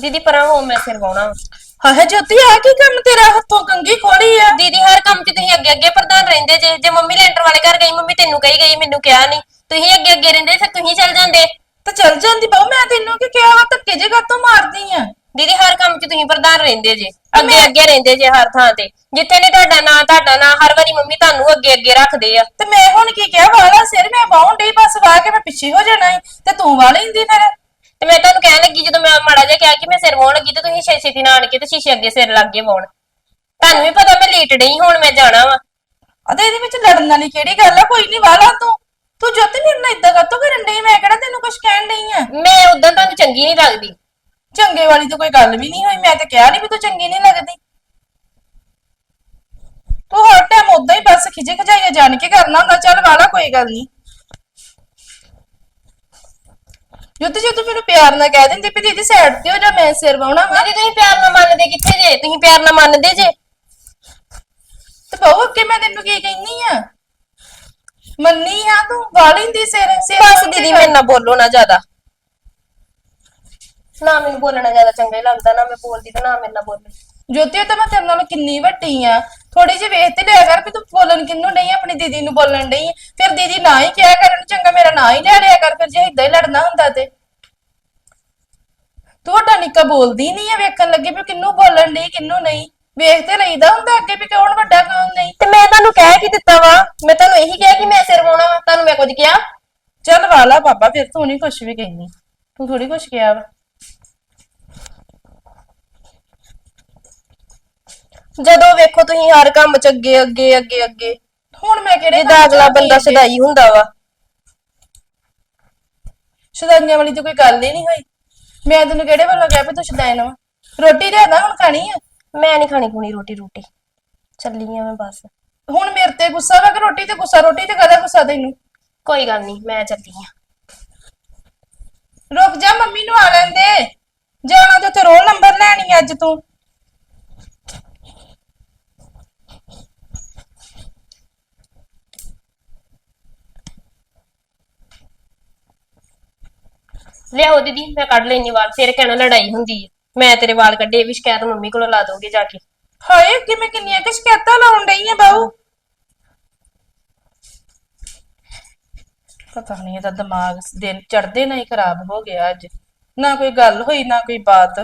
ਦੀਦੀ ਪਰਾਂ ਹੋ ਮੈਂ ਸਿਰ ਵਾਉਣਾ। ਹਾਏ ਜੋਤੀ ਆ ਕੀ ਕੰਮ ਤੇਰਾ ਹੱਥੋਂ ਕੰਗੀ ਖੋਲੀ ਆ? ਦੀਦੀ ਹਰ ਕੰਮ 'ਚ ਤੁਸੀਂ ਅੱਗੇ ਅੱਗੇ ਪ੍ਰਧਾਨ ਰਹਿੰਦੇ ਜੇ। ਜੇ ਮੰਮੀ ਲੈਂਟਰ ਵਾਲੇ ਘਰ ਗਈ ਮੰਮੀ ਤੈਨੂੰ ਕਹੀ ਗਈ ਮੈਨੂੰ ਕਿਹਾ ਨਹੀਂ। ਤੁਸੀਂ ਅੱਗੇ ਅੱਗੇ ਰਹਿੰਦੇ ਫਿਰ ਤੁਸੀਂ ਚੱਲ ਜਾਂਦੇ। ਤੇ ਚੱਲ ਜਾਂਦੀ ਬਾਉ ਮੈਂ ਤੈਨੂੰ ਕੀ ਕਿਹਾ ਵਾ? ਧੱਕੇ ਜੇ ਕਾਤੋਂ ਮਾਰਦੀ ਆ। ਦੀਦੀ ਹਰ ਕੰਮ 'ਚ ਤੁਸੀਂ ਪ੍ਰਧਾਨ ਰਹਿੰਦੇ ਜੇ। ਅੱਗੇ ਅੱਗੇ ਰਹਿੰਦੇ ਜੇ ਹਰ ਥਾਂ ਤੇ। ਜਿੱਥੇ ਨੇ ਤੁਹਾਡਾ ਨਾਂ ਤੁਹਾਡਾ ਨਾਂ ਹਰ ਵਾਰੀ ਮੰਮੀ ਤੁਹਾਨੂੰ ਅੱਗੇ ਅੱਗੇ ਰੱਖਦੇ ਆ। ਤੇ ਮੈਂ ਹੁਣ ਕੀ ਕਿਹਾ? ਵਾਲਾ ਸਿਰ ਮੈਂ ਬਾਉਂ ਡਈ ਬਸ ਵਾ ਕੇ ਮੈਂ ਪਿੱਛੇ ਹੋ ਜਾਣਾ ਈ। ਤੇ ਤੂੰ ਵਾ ਲੈਂਦੀ ਫਿਰ। ਤੇ ਮੈਂ ਤੁਹਾਨੂੰ ਕਹਿਣ ਲੱਗੀ ਜਦੋਂ ਮੈਂ ਮਾੜਾ ਜਿਹਾ ਕਿਹਾ ਕਿ ਮੈਂ ਸਿਰ ਵਾਉਣ ਲੱਗੀ ਤੇ ਤੁਸੀਂ ਛੇ ਛੇਤੀ ਨਾਲ ਆਣ ਕੇ ਤੇ ਸ਼ੀਸ਼ੇ ਅੱਗੇ ਸਿਰ ਲੱਗ ਗਏ ਵਾਉਣ ਤੁਹਾਨੂੰ ਵੀ ਪਤਾ ਮੈਂ ਲੇਟ ਡਈ ਹੁਣ ਮੈਂ ਜਾਣਾ ਵਾ। ਅਦੇ ਇਹਦੇ ਵਿੱਚ ਲੜਨ ਵਾਲੀ ਕਿਹੜੀ ਗੱਲ ਆ? ਕੋਈ ਨਹੀਂ ਵਾਲਾ ਤੂੰ। ਤੂੰ ਜੋਤੀ ਮੇਰੇ ਨਾਲ ਇਦਾਂ ਕਾਤੋਂ ਕਰਨ ਡਈ? ਮੈਂ ਕਿਹੜਾ ਤੈਨੂੰ ਕੁਝ ਕਹਿਣ ਡਈ ਆ? ਮੈਂ ਉਦੋਂ ਤੁਹਾਨੂੰ ਚੰਗੀ ਨਹੀਂ ਲੱਗਦੀ। ਚੰਗੇ ਵਾਲੀ ਤਾਂ ਕੋਈ ਗੱਲ ਵੀ ਨਹੀਂ ਹੋਈ। ਮੈਂ ਤਾਂ ਕਿਹਾ ਨਹੀਂ ਵੀ ਤੂੰ ਚੰਗੀ ਨਹੀਂ ਲੱਗਦੀ। ਤੂੰ ਹਰ ਟਾਈਮ ਉਦਾਂ ਹੀ ਬਸ ਖਿਜੇ ਖਜਾਈਏ ਜਾਣ ਕੇ ਕਰਨਾ ਹੁੰਦਾ। ਚੱਲ ਵਾਲਾ ਕੋਈ ਗੱਲ ਨਹੀਂ ਜੋਤੀ ਜੇ ਤੂੰ ਮੈਨੂੰ ਪਿਆਰ ਨਾਲ ਕਹਿ ਦਿੰਦੀ ਵੀ ਦੀਦੀ ਸਾਈਡ ਤੇ ਹੋ ਜਾ ਮੈਂ ਸਿਰ ਵਾਉਣਾ ਵਾ। ਦੀਦੀ ਤੁਸੀਂ ਪਿਆਰ ਨਾਲ ਮੰਨਦੇ ਕਿੱਥੇ ਜੇ? ਤੁਸੀਂ ਪਿਆਰ ਨਾਲ ਮੰਨਦੇ ਜੇ? ਤੇ ਬਹੁ ਅੱਗੇ ਮੈਂ ਤੈਨੂੰ ਕੀ ਕਹਿੰਨੀ ਆ? ਮੰਨੀ ਆ ਤੂੰ ਵਾਲਿੰਦੀ ਸਿਰ ਸਿਰ ਬਸ ਦੀਦੀ। ਮੇਰੇ ਨਾਲ ਬੋਲੋ ਨਾ ਜ਼ਿਆਦਾ। ਨਾ ਮੈਨੂੰ ਬੋਲਣਾ ਜ਼ਿਆਦਾ ਚੰਗਾ ਹੀ ਲੱਗਦਾ ਨਾ ਮੈਂ ਬੋਲਦੀ ਤੇ ਨਾ ਮੇਰੇ ਨਾਲ ਬੋਲੇ ਜੋਤੀ ਉਹ ਤਾਂ ਮੈਂ ਤੇਰੇ ਨਾਲੋਂ ਕਿੰਨੀ ਵੱਡੀ ਆ। ਥੋੜੀ ਜਿਹੀ ਵੇਖ ਤੇ ਲਿਆ ਕਰ ਵੀ ਤੂੰ ਬੋਲਣ ਕਿੰਨੂੰ ਨਹੀਂ ਆਪਣੀ ਦੀਦੀ ਨੂੰ ਬੋਲਣ ਆਂ। ਫਿਰ ਦੀਦੀ ਨਾ ਹੀ ਕਿਹਾ ਕਰਨ ਚੰਗਾ ਮੇਰਾ ਨਾਂ ਹੀ ਲੈ ਲਿਆ ਕਰ ਫਿਰ ਜੇ ਇਦਾਂ ਹੀ ਲੜਨਾ ਹੁੰਦਾ ਤੇ। ਤੂੰ ਵੱਡਾ ਨਿੱਕਾ ਬੋਲਦੀ ਨਹੀਂ ਆ ਵੇਖਣ ਲੱਗੇ ਵੀ ਕਿੰਨੂੰ ਬੋਲਣ ਡਈ ਕਿੰਨੂੰ ਨਹੀਂ। ਵੇਖ ਤੇ ਲਈਦਾ ਹੁੰਦਾ ਅੱਗੇ ਵੀ ਕੌਣ ਵੱਡਾ ਕੌਣ ਨਹੀਂ। ਤੇ ਮੈਂ ਤੁਹਾਨੂੰ ਕਹਿ ਕੀ ਦਿੱਤਾ ਵਾ ਮੈਂ ਤੁਹਾਨੂੰ ਇਹੀ ਕਿਹਾ ਕਿ ਮੈਂ ਸਿਰ ਵਾਉਣਾ ਵਾ ਤੁਹਾਨੂੰ ਮੈਂ ਕੁਝ ਕਿਹਾ। ਚੱਲ ਵਾਲਾ ਬਾਬਾ ਫਿਰ ਤੂੰ ਨਹੀਂ ਕੁਛ ਵੀ ਕਹਿੰਦੀ ਤੂੰ ਥੋੜੀ ਕੁਛ ਕਿਹਾ ਵਾ। ਜਦੋਂ ਵੇਖੋ ਤੁਸੀਂ ਹਰ ਕੰਮ 'ਚ ਅੱਗੇ ਅੱਗੇ ਅੱਗੇ ਅੱਗੇ। ਹੁਣ ਮੈਂ ਕਿਹੜੇ ਜਿੱਦਾਂ ਅਗਲਾ ਬੰਦਾ ਸਦਾਈ ਹੁੰਦਾ ਵਾ। ਸ਼ਦਾਈਆਂ ਵਾਲੀ ਤਾਂ ਕੋਈ ਗੱਲ ਹੀ ਨਹੀਂ ਹੋਈ। ਮੈਂ ਤੈਨੂੰ ਕਿਹੜੇ ਵੱਲੋਂ ਕਿਹਾ ਵੀ ਤੂੰ ਸ਼ਦਾਈਨ ਵਾ? ਰੋਟੀ ਲਿਆਦਾ ਹੁਣ ਖਾਣੀ ਆ? ਮੈਂ ਨਹੀਂ ਖਾਣੀ ਖੁਣੀ ਰੋਟੀ ਰੋਟੀ। ਚੱਲੀ ਆ ਮੈਂ ਬਸ। ਹੁਣ ਮੇਰੇ ਤੇ ਗੁੱਸਾ ਵਾ ਕਿ ਰੋਟੀ ਤੇ ਗੁੱਸਾ? ਰੋਟੀ ਤੇ ਕਦਾ ਗੁੱਸਾ ਤੈਨੂੰ? ਕੋਈ ਗੱਲ ਨਹੀਂ ਮੈਂ ਚੱਲੀ ਆ। ਰੁਕ ਜਾ ਮੰਮੀ ਨੂੰ ਆ ਲੈਂਦੇ ਜਾਣਾ ਤੇ ਉੱਥੇ ਰੋਲ ਨੰਬਰ ਲੈਣੀ ਅੱਜ ਤੂੰ। ਲਿਆਓ ਦੀਦੀ, ਮੈਂ ਕੱਢ ਲੈਣੀ ਵਾਲ, ਫਿਰ ਕਹਿਣਾ ਲੜਾਈ ਹੁੰਦੀ ਹੈ ਮੈਂ ਤੇਰੇ ਵਾਲ ਕੱਢੇ, ਇਹ ਵੀ ਸ਼ਿਕਾਇਤ ਮੰਮੀ ਕੋਲੋਂ ਲਾ ਦੋਗੇ ਜਾ ਕੇ। ਹਾਏ ਅੱਗੇ ਮੈਂ ਕਿੰਨੀਆਂ ਕਿ ਸ਼ਿਕਾਇਤਾਂ ਲਾਉਣ ਡਈ ਆ ਬਾਊ? ਪਤਾ ਨਹੀਂ, ਇਹਦਾ ਦਿਮਾਗ ਦਿਨ ਚੜਦੇ ਨਾ ਹੀ ਖਰਾਬ ਹੋ ਗਿਆ ਅੱਜ। ਨਾ ਕੋਈ ਗੱਲ ਹੋਈ, ਨਾ ਕੋਈ ਬਾਤ।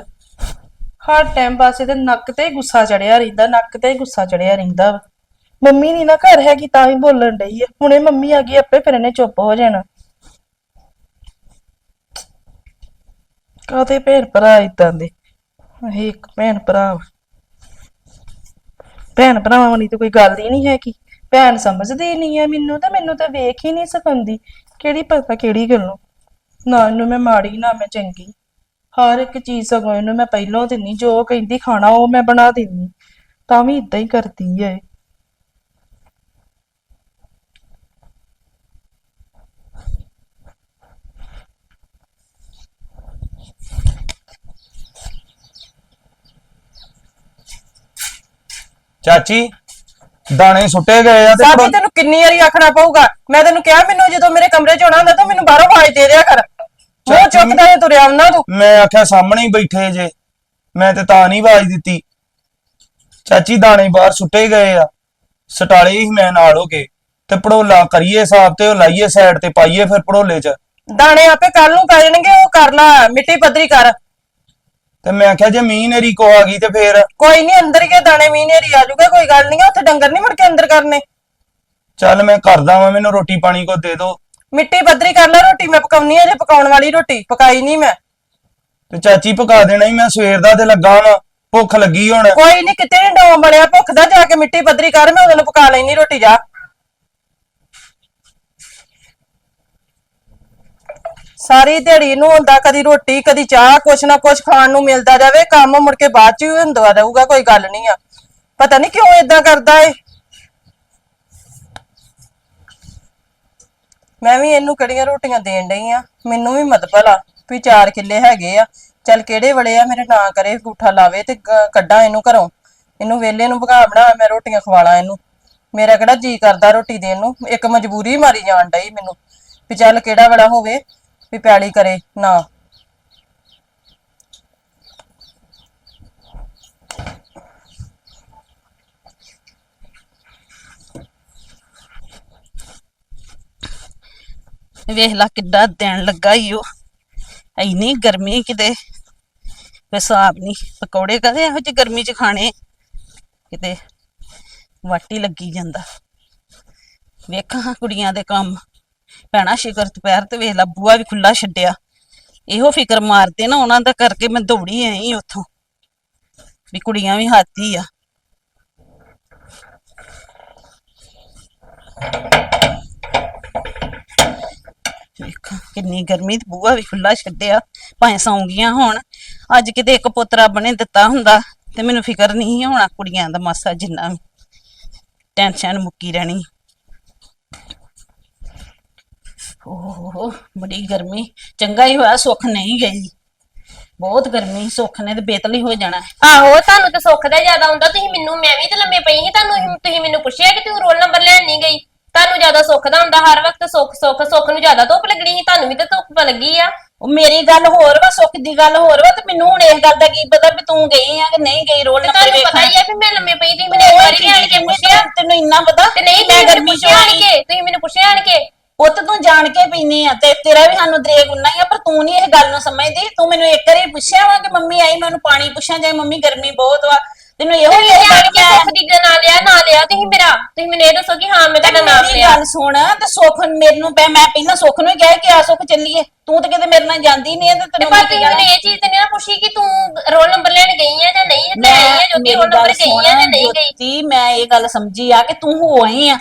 ਹਰ ਟਾਈਮ ਬਸ ਇਹਦੇ ਨੱਕ ਤੇ ਗੁੱਸਾ ਚੜਿਆ ਰਹਿੰਦਾ, ਨੱਕ ਤੇ ਗੁੱਸਾ ਚੜਿਆ ਰਹਿੰਦਾ ਵਾ। ਮੰਮੀ ਨਹੀਂ ਨਾ ਘਰ ਹੈਗੀ ਤਾਂ ਹੀ ਬੋਲਣ ਡਈ ਆ। ਹੁਣੇ ਮੰਮੀ ਆ ਗਈ, ਆਪੇ ਫਿਰ ਇਹਨੇ ਚੁੱਪ ਹੋ ਜਾਣਾ। ਕਾਤੇ ਭੈਣ ਭਰਾ ਇਦਾਂ ਦੇ? ਇਹ ਇੱਕ ਭੈਣ ਭਰਾ ਵਾ। ਭੈਣ ਭਰਾਵਾਂ ਵਾਲੀ ਤਾਂ ਕੋਈ ਗੱਲ ਹੀ ਨਹੀਂ ਹੈ ਕਿ ਭੈਣ ਸਮਝਦੀ ਨਹੀਂ ਹੈ ਮੈਨੂੰ ਤਾਂ ਮੈਨੂੰ ਤਾਂ ਵੇਖ ਹੀ ਨਹੀਂ ਸਕੰਦੀ ਕਿਹੜੀ ਪਤਾ ਕਿਹੜੀ ਗੱਲੋਂ। ਨਾ ਇਹਨੂੰ ਮੈਂ ਮਾੜੀ, ਨਾ ਮੈਂ ਚੰਗੀ। ਹਰ ਇੱਕ ਚੀਜ਼ ਸਗੋਂ ਇਹਨੂੰ ਮੈਂ ਪਹਿਲਾਂ ਦਿੰਨੀ ਜੋ ਕਹਿੰਦੀ ਖਾਣਾ ਉਹ ਮੈਂ ਬਣਾ ਦਿੰਨੀ ਤਾਂ ਵੀ ਇਦਾਂ ਹੀ ਕਰਦੀ ਹੈ ਇਹ। ਚਾਚੀ ਦਾਣੇ ਸੁੱਟੇ ਗਏ ਆ ਤੇ ਸਾਬੀ ਤੈਨੂੰ ਕਿੰਨੀ ਵਾਰੀ ਆਖਣਾ ਪਊਗਾ। ਮੈਂ ਤੈਨੂੰ ਕਿਹਾ ਮੈਨੂੰ ਜਦੋਂ ਮੇਰੇ ਕਮਰੇ 'ਚ ਆਉਣਾ ਹੁੰਦਾ ਤੂੰ ਮੈਨੂੰ ਬਾਹਰੋਂ ਆਵਾਜ਼ ਦੇ ਦਿਆ ਕਰ। ਮੂੰਹ ਚੁੱਕਦਾ ਤੇ ਤੁਰਿਆ ਆਉਣਾ ਤੂੰ। ਮੈਂ ਆਖਿਆ ਸਾਹਮਣੇ ਹੀ ਬੈਠੇ ਜੇ। ਮੈਂ ਤੇ ਤਾਂ ਨਹੀਂ ਆਵਾਜ਼ ਦਿੱਤੀ। ਚਾਚੀ ਦਾਣੇ ਬਾਹਰ ਸੁੱਟੇ ਗਏ ਆ। ਸਟਾਲੇ ਹੀ ਮੈਂ ਨਾਲ ਹੋ ਕੇ ਤੇ ਪੜੋਲਾ ਕਰੀਏ ਹਿਸਾਬ ਤੇ ਉਹ ਲਾਈਏ ਸਾਈਡ ਤੇ ਪਾਈਏ ਫਿਰ ਪੜੋਲੇ 'ਚ। ਦਾਣੇ ਆਪੇ ਕੱਲ ਨੂੰ ਪੈ ਜਾਣਗੇ ਉਹ ਕਰ ਲੈ ਮਿੱਟੀ ਪੱਧਰੀ ਕਰ। ਤੇ ਮੈਂ ਆਖਿਆ ਜੇ ਮੀਂਹ ਨੇਰੀ ਕੋ ਆ ਗਈ ਤੇ ਫੇਰ ਕੋਈ ਨਹੀਂ ਅੰਦਰ ਕੇ ਦਾਣੇ ਮੀਂਹ ਨੇਰੀ ਆ ਜਾਊਗਾ ਕੋਈ ਗੱਲ ਨਹੀਂ ਉੱਥੇ ਡੰਗਰ ਨਹੀਂ ਮੁੜ ਕੇ ਅੰਦਰ ਕਰਨੇ। ਚੱਲ ਮੈਂ ਕਰਦਾ ਵਾਂ ਮੈਨੂੰ ਰੋਟੀ ਪਾਣੀ ਕੋ ਦੇ ਦੋ। ਮਿੱਟੀ ਪੱਧਰੀ ਕਰ ਲੈ ਰੋਟੀ ਮੈਂ ਪਕਾਉਣੀ ਆ ਜੇ ਪਕਾਉਣ ਵਾਲੀ ਰੋਟੀ ਪਕਾਈ ਨਹੀਂ ਮੈਂ। ਤੇ ਚਾਚੀ ਪਕਾ ਦੇਣਾ ਹੀ ਮੈਂ ਸਵੇਰ ਦਾ ਤੇ ਲੱਗਾ ਵਾਂ ਭੁੱਖ ਲੱਗੀ ਹੁਣ। ਕੋਈ ਨਹੀਂ ਕਿਤੇ ਨੀ ਡੋਂ ਬਣਿਆ ਭੁੱਖ ਦਾ ਜਾ ਕੇ ਮਿੱਟੀ ਪੱਧਰੀ ਕਰ ਮੈਂ ਉਹਨੂੰ ਪਕਾ ਲੈਣੀ ਰੋਟੀ ਜਾ। ਸਾਰੀ ਦਿਹਾੜੀ ਨੂੰ ਹੁੰਦਾ, ਕਦੀ ਰੋਟੀ, ਕਦੀ ਚਾਹ, ਕੁਛ ਨਾ ਕੁਛ ਖਾਣ ਨੂੰ ਮਿਲਦਾ ਜਾਵੇ, ਕੰਮ ਮੁੜ ਕੇ ਬਾਅਦ ਚ ਹੀ ਹੁੰਦਾ ਰਹੂਗਾ, ਕੋਈ ਗੱਲ ਨਹੀਂ ਆ। ਪਤਾ ਨਹੀਂ ਕਿਉਂ ਇਦਾਂ ਕਰਦਾ ਏ? ਮੈਂ ਵੀ ਇਹਨੂੰ ਕਿਹੜੀਆਂ ਰੋਟੀਆਂ ਦੇਣ ਡਈ ਆ, ਮੈਨੂੰ ਵੀ ਮਤ ਆ ਵੀ ਚਾਰ ਕਿੱਲੇ ਹੈਗੇ ਆ। ਚੱਲ ਕਿਹੜੇ ਵੜੇ ਆ, ਮੇਰੇ ਨਾਂ ਕਰੇ ਗੂਠਾ ਲਾਵੇ ਤੇ ਗ- ਕੱਢਾਂ ਇਹਨੂੰ ਘਰੋਂ। ਇਹਨੂੰ ਵੇਲੇ ਨੂੰ ਭਗਾ ਬਣਾ, ਮੈਂ ਰੋਟੀਆਂ ਖਵਾਲਾਂ ਇਹਨੂੰ। ਮੇਰਾ ਕਿਹੜਾ ਜੀ ਕਰਦਾ ਰੋਟੀ ਦੇਣ ਨੂੰ, ਇੱਕ ਮਜਬੂਰੀ ਮਾਰੀ ਜਾਣ ਡਈ ਮੈਨੂੰ, ਵੀ ਚੱਲ ਕਿਹੜਾ ਵੜਾ ਹੋਵੇ। ਵੀ ਪੈਲੀ ਕਰੇ, ਨਾ। ਵੇਖ ਲਾ ਕਿੱਡਾ ਦੇਣ ਲੱਗਾ ਈ ਉਹ ਇੰਨੀ ਗਰਮੀ ਕਿਤੇ। ਹਿਸਾਬ ਨਹੀਂ ਪਕੌੜੇ ਕਦੇ ਇਹੋ ਜਿਹੀ ਗਰਮੀ 'ਚ ਖਾਣੇ? ਕਿਤੇ ਵਾਟੀ ਲੱਗੀ ਜਾਂਦਾ। ਵੇਖਾਂ ਕੁੜੀਆਂ ਦੇ ਕੰਮ। ਭੈਣਾ ਸ਼ਿਕਰ ਦੁਪਹਿਰ ਤੇ ਵੇਖ ਲਾ, ਬੂਆ ਵੀ ਖੁੱਲਾ ਛੱਡਿਆ। ਇਹੋ ਫਿਕਰ ਮਾਰਦੇ ਨਾ ਉਹਨਾਂ ਦਾ ਕਰਕੇ ਮੈਂ ਦੌੜੀ ਆਈ ਉੱਥੋਂ, ਵੀ ਕੁੜੀਆਂ ਵੀ ਹਾਥੀ ਆ। ਵੇਖਾਂ, ਕਿੰਨੀ ਗਰਮੀ ਤੇ ਬੂਆ ਵੀ ਖੁੱਲਾ ਛੱਡਿਆ, ਭਾਵੇਂ ਸੌਂਗੀਆਂ ਹੋਣ, ਅੱਜ ਕਿਤੇ ਇੱਕ ਪੁੱਤਰਾ ਬਣੇ ਦਿੱਤਾ ਹੁੰਦਾ, ਤੇ ਮੈਨੂੰ ਫਿਕਰ ਨਹੀਂ ਸੀ ਹੋਣਾ ਕੁੜੀਆਂ ਦਾ ਮਾਸਾ ਜਿੰਨਾ ਵੀ। ਟੈਨਸ਼ਨ ਮੁੱਕੀ ਰਹਿਣੀ। ਓਹ ਬੜੀ ਗਰਮੀ। ਚੰਗਾ ਹੀ ਹੋਇਆ ਸੁੱਖ ਨਹੀਂ ਗਈ। ਬਹੁਤ ਗਰਮੀ ਸੁੱਖ ਨੇ ਤੇ ਬੇਤਲੀ ਹੋ ਜਾਣਾ। ਹੈ। ਆਹੋ ਤੁਹਾਨੂੰ ਤਾਂ ਸੁੱਖ ਦਾ ਜ਼ਿਆਦਾ ਹੁੰਦਾ। ਤੁਸੀਂ ਮੈਨੂੰ ਮੈਂ ਵੀ ਤੇ ਲੰਮੇ ਪਈ ਸੀ ਤੁਹਾਨੂੰ ਤੁਸੀਂ ਮੈਨੂੰ ਪੁੱਛਿਆ ਕਿ ਤੂੰ ਰੋਲ ਨੰਬਰ ਲੈਣ ਨਹੀਂ ਗਈ। ਤੁਹਾਨੂੰ ਜ਼ਿਆਦਾ ਸੁੱਖ ਦਾ ਹੁੰਦਾ ਹਰ ਵਕਤ ਸੁੱਖ ਸੁੱਖ ਸੁੱਖ ਨੂੰ ਜ਼ਿਆਦਾ ਧੁੱਪ ਲੱਗਣੀ ਸੀ ਤੁਹਾਨੂੰ ਵੀ ਤਾਂ ਧੁੱਪ ਲੱਗੀ ਆ। ਉਹ ਮੇਰੀ ਗੱਲ ਹੋਰ ਵਾ ਸੁੱਖ ਦੀ ਗੱਲ ਹੋਰ ਵਾ ਤੇ ਮੈਨੂੰ ਹੁਣ ਇਸ ਗੱਲ ਦਾ ਕੀ ਪਤਾ ਵੀ ਤੂੰ ਗਈ ਆ ਕਿ ਨਹੀਂ ਗਈ ਰੋਲ ਤੇ ਨੰਬਰ ਤੁਹਾਨੂੰ ਪਤਾ ਹੀ ਆ ਵੀ ਮੈਂ ਲੰਮੇ ਪਈ ਤੁਸੀਂ ਮੈਨੂੰ ਇੱਕ ਵਾਰੀ ਵੀ ਆਣ ਕੇ ਪੁੱਛਿਆ ਤੈਨੂੰ ਇੰਨਾ ਪਤਾ ਤੇ ਨਹੀਂ ਮੈਂ ਗਰਮੀ ਚ ਪੁੱਛਿਆ ਆਣ ਆਈ ਕੇ ਤੁਸੀਂ ਮੈਨੂੰ ਪੁੱਛਿਆ ਆਣ ਕੇ। ਪੁੱਤ ਤੂੰ ਜਾਣ ਕੇ ਪੀਨੀ ਆ ਤੇ ਤੇਰਾ ਵੀ ਸਾਨੂੰ ਦਰੇਗ ਉਨਾ ਹੀ ਆ ਪਰ ਤੂੰ ਨਹੀਂ ਇਹ ਗੱਲ ਨੂੰ ਸਮਝਦੀ। ਤੂੰ ਮੈਨੂੰ ਇੱਕ ਵਾਰੀ ਪੁੱਛਿਆ ਵਾ ਕਿ ਮੰਮੀ ਆਈ ਮੈਨੂੰ ਪਾਣੀ ਪੁੱਛਾਂ ਜਾਏ ਮੰਮੀ ਗਰਮੀ ਬਹੁਤ ਵਾ ਤੈਨੂੰ ਇਹੋ ਹੀ ਇਹ ਕੇ ਸੁੱਖ ਦੀ ਦਾ ਨਾਂ ਲਿਆ ਨਾ ਲਿਆ ਤੁਸੀਂ ਮੇਰਾ ਤੁਸੀਂ ਮੈਨੂੰ ਇਹ ਦੱਸੋ ਕਿ ਹਾਂ ਮੈਂ ਤੁਹਾਡਾ ਨਾਮ ਮੇਰੀ ਲਿਆ। ਗੱਲ ਸੁਣ ਤੇ ਸੁੱਖ ਮੈਨੂੰ ਪੈ ਮੈਂ ਪਹਿਲਾਂ ਸੁੱਖ ਨੂੰ ਹੀ ਕਿਹਾ ਕਿ ਆ ਸੁੱਖ ਚੱਲੀਏ। ਤੂੰ ਤਾਂ ਕਿਤੇ ਮੇਰੇ ਨਾਲ ਜਾਂਦੀ ਨਹੀਂ ਤੇ ਤੇ ਤੈਨੂੰ ਪਰ ਮੈਂ ਤੁਸੀਂ ਕਿਹਾ ਮੈਨੂੰ ਇਹ ਚੀਜ਼ ਤੇ ਨਹੀਂ ਨਾ ਪੁੱਛੀ ਕਿ ਤੂੰ ਰੋਲ ਨੰਬਰ ਲੈਣ ਗਈ ਆ ਜਾਂ ਨਹੀਂ ਤੇ ਆਈ ਆ ਜੋਤੀ ਰੋਲ ਨੰਬਰ ਗਈ ਆ ਜਾਂ ਨਹੀਂ ਗਈ। ਜੋਤੀ ਮੈਂ ਇਹ ਗੱਲ ਸਮਝੀ ਆ ਕਿ ਤੂੰ ਹੋ ਆਈ ਆ।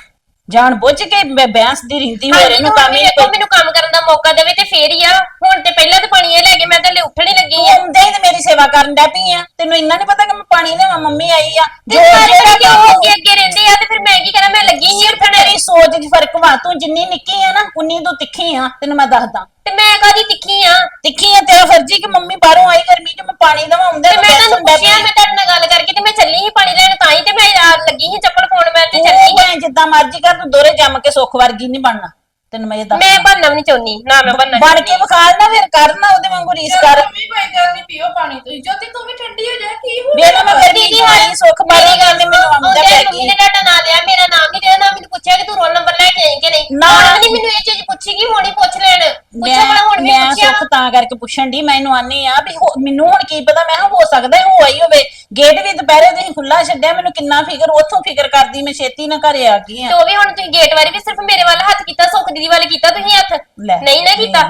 ਜਾਣ ਬੁੱਝ ਕੇ ਮੈਂ ਬੈਂਸ ਦੀ ਰਿੰਦੀ ਹੋ ਰਹੀ ਨੂੰ ਕੰਮ ਹੀ ਦੇਖੋ ਮੈਨੂੰ ਕੰਮ ਕਰਨ ਦਾ ਮੌਕਾ ਦੇਵੇ ਤੇ ਫੇਰ ਹੀ ਆ। ਹੁਣ ਤੇ ਪਹਿਲਾਂ ਤੇ ਪਾਣੀ ਇਹ ਲੈ ਕੇ ਮੈਂ ਤਾਂ ਲੈ ਉੱਠਣ ਹੀ ਲੱਗੀ ਆ। ਆਉਂਦੇ ਹੀ ਤੇ ਮੇਰੀ ਸੇਵਾ ਕਰਨ ਡੈ ਪਈ ਆ। ਤੈਨੂੰ ਇੰਨਾ ਨਹੀਂ ਪਤਾ ਕਿ ਮੈਂ ਪਾਣੀ ਲਿਆਵਾਂ ਮੰਮੀ ਆਈ ਆ। ਤੇ ਸਾਰੇ ਫਿਰ ਕਿਉਂ ਅੱਗੇ ਅੱਗੇ ਰਹਿੰਦੇ ਆ ਤੇ ਫਿਰ ਮੈਂ ਕੀ ਕਰਾਂ? ਮੈਂ ਲੱਗੀ ਹੀ ਸਿਰਫ ਮੇਰੀ ਸੋਚ 'ਚ ਫ਼ਰਕ ਵਾ। ਤੂੰ ਜਿੰਨੀ ਨਿੱਕੀ ਆ ਨਾ ਉਨੀ ਤੂੰ ਤਿੱਖੀ ਆ। ਤੈਨੂੰ ਮੈਂ ਦੱਸਦਾ। ਤੇ ਮੈਂ ਕਾਦੀ ਤਿੱਖੀ ਆ? ਤਿੱਖੀ ਆ ਤੇਰਾ ਫਰਜ਼ੀ ਕਿ ਮੰਮੀ ਬਾਹਰੋਂ ਆਈ ਗਰਮੀ 'ਚ ਮੈਂ ਪਾਣੀ ਦੇਵਾਂ ਆਉਂਦੇ ਤੇ ਮੈਂ ਤੁਹਾਨੂੰ ਪੁੱਛਿਆ ਮੈਂ ਤੁਹਾਡੇ ਨਾਲ ਗੱਲ ਕਰਕੇ ਤੇ ਮੈਂ ਚੱਲੀ ਸੀ ਪਾਣੀ ਲੈਣ ਤਾਂ ਹੀ ਤੇ ਮੈਂ ਆ ਲੱਗੀ ਸੀ ਚੱਪਲ ਪਾਉਣ ਮੈਂ ਤੇ ਚੱਲੀ ਭਾਵੇਂ ਜਿੱਦਾਂ ਮਰਜ਼ੀ ਕਰ ਤੂੰ ਦੋਰੇ ਜੰਮ ਕੇ ਸੁੱਖ ਵਰਗੀ ਨਹੀਂ ਬਣਨਾ ਤੈਨੂੰ ਮੈਂ ਇਹ ਦੱਸ ਮੈਂ ਬਣਨਾ ਵੀ ਨਹੀਂ ਚਾਹੁੰਦੀ ਨਾ ਮੈਂ ਬਣਨਾ ਬਣ ਕੇ ਵਿਖਾਲ ਨਾ ਫਿਰ ਕਰਨਾ ਉਹਦੇ ਵਾਂਗੂ ਰੀਸ ਕਰ। ਮੰਮੀ ਕੋਈ ਗੱਲ ਨਹੀਂ ਪੀਓ ਪਾਣੀ ਤੁਸੀਂ। ਜੋਤੀ ਤੂੰ ਵੀ ਠੰਡੀ ਹੋ ਜਾ ਕੀ ਹੋ ਵੇਖ ਮੈਂ ਗਰਮੀ ਦੀਦੀ ਦੀ ਆਈ ਸੁੱਖ ਬਾਰੀ ਗੱਲ ਤੇ ਮੈਨੂੰ ਆਉਂਦਾ ਪੈ ਮੰਮੀ ਗਈ। ਨੇ ਤੁਹਾਡਾ ਨਾਂ ਲਿਆ? ਮੇਰਾ ਨਾਮ ਨਹੀਂ ਲਿਆ ਨਾ ਮੈਨੂੰ ਪੁੱਛਿਆ ਕਿ ਤੂੰ ਰੋਲ ਨੰਬਰ ਲੈ ਕੇ ਆਈ ਕਿ ਨਹੀਂ? ਨਾ। ਵੀ ਮੈਨੂੰ ਇਹ ਚੀਜ਼ ਪੁੱਛੀ ਕਿ ਹੁਣ ਪੁੱਛ ਲੈਣ। ਮੈਂ ਭਲਾ ਹੁਣ ਵੀ ਮੈਂ ਪੁੱਛਿਆ। ਸੁੱਖ ਤਾਂ ਕਰਕੇ ਪੁੱਛਣ ਦੀ ਮੈਨੂੰ ਆਨੀ ਆ ਵੀ ਹੋ- ਮੈਨੂੰ ਹੁਣ ਕੀ ਪਤਾ ਮੈਂ ਕਿਹਾ ਹੋ ਸਕਦਾ ਹੋ ਆਈ ਹੋਵੇ। ਗੇਟ ਵੀ ਦੁਪਹਿਰੇ ਤੁਸੀਂ ਖੁੱਲਾ ਛੱਡਿਆ ਮੈਨੂੰ ਕਿੰਨਾ ਫਿਕਰ ਉੱਥੋਂ ਫਿਕਰ ਕਰਦੀ ਮੈਂ ਛੇਤੀ ਨਾ ਘਰੇ ਆ ਗਈ ਤੇ ਆ ਉਹ ਵੀ ਹੁਣ ਤੁਸੀਂ ਗੇਟ ਵਾਰੀ ਵੀ ਸਿਰਫ ਮੇਰੇ ਵੱਲ ਹੱਥ ਕੀਤਾ ਸੁੱਖ ਦੀਦੀ ਵੱਲ ਕੀਤਾ ਤੁਸੀਂ ਹੱਥ? ਲੈ। ਨਹੀਂ ਨਾ ਕੀਤਾ?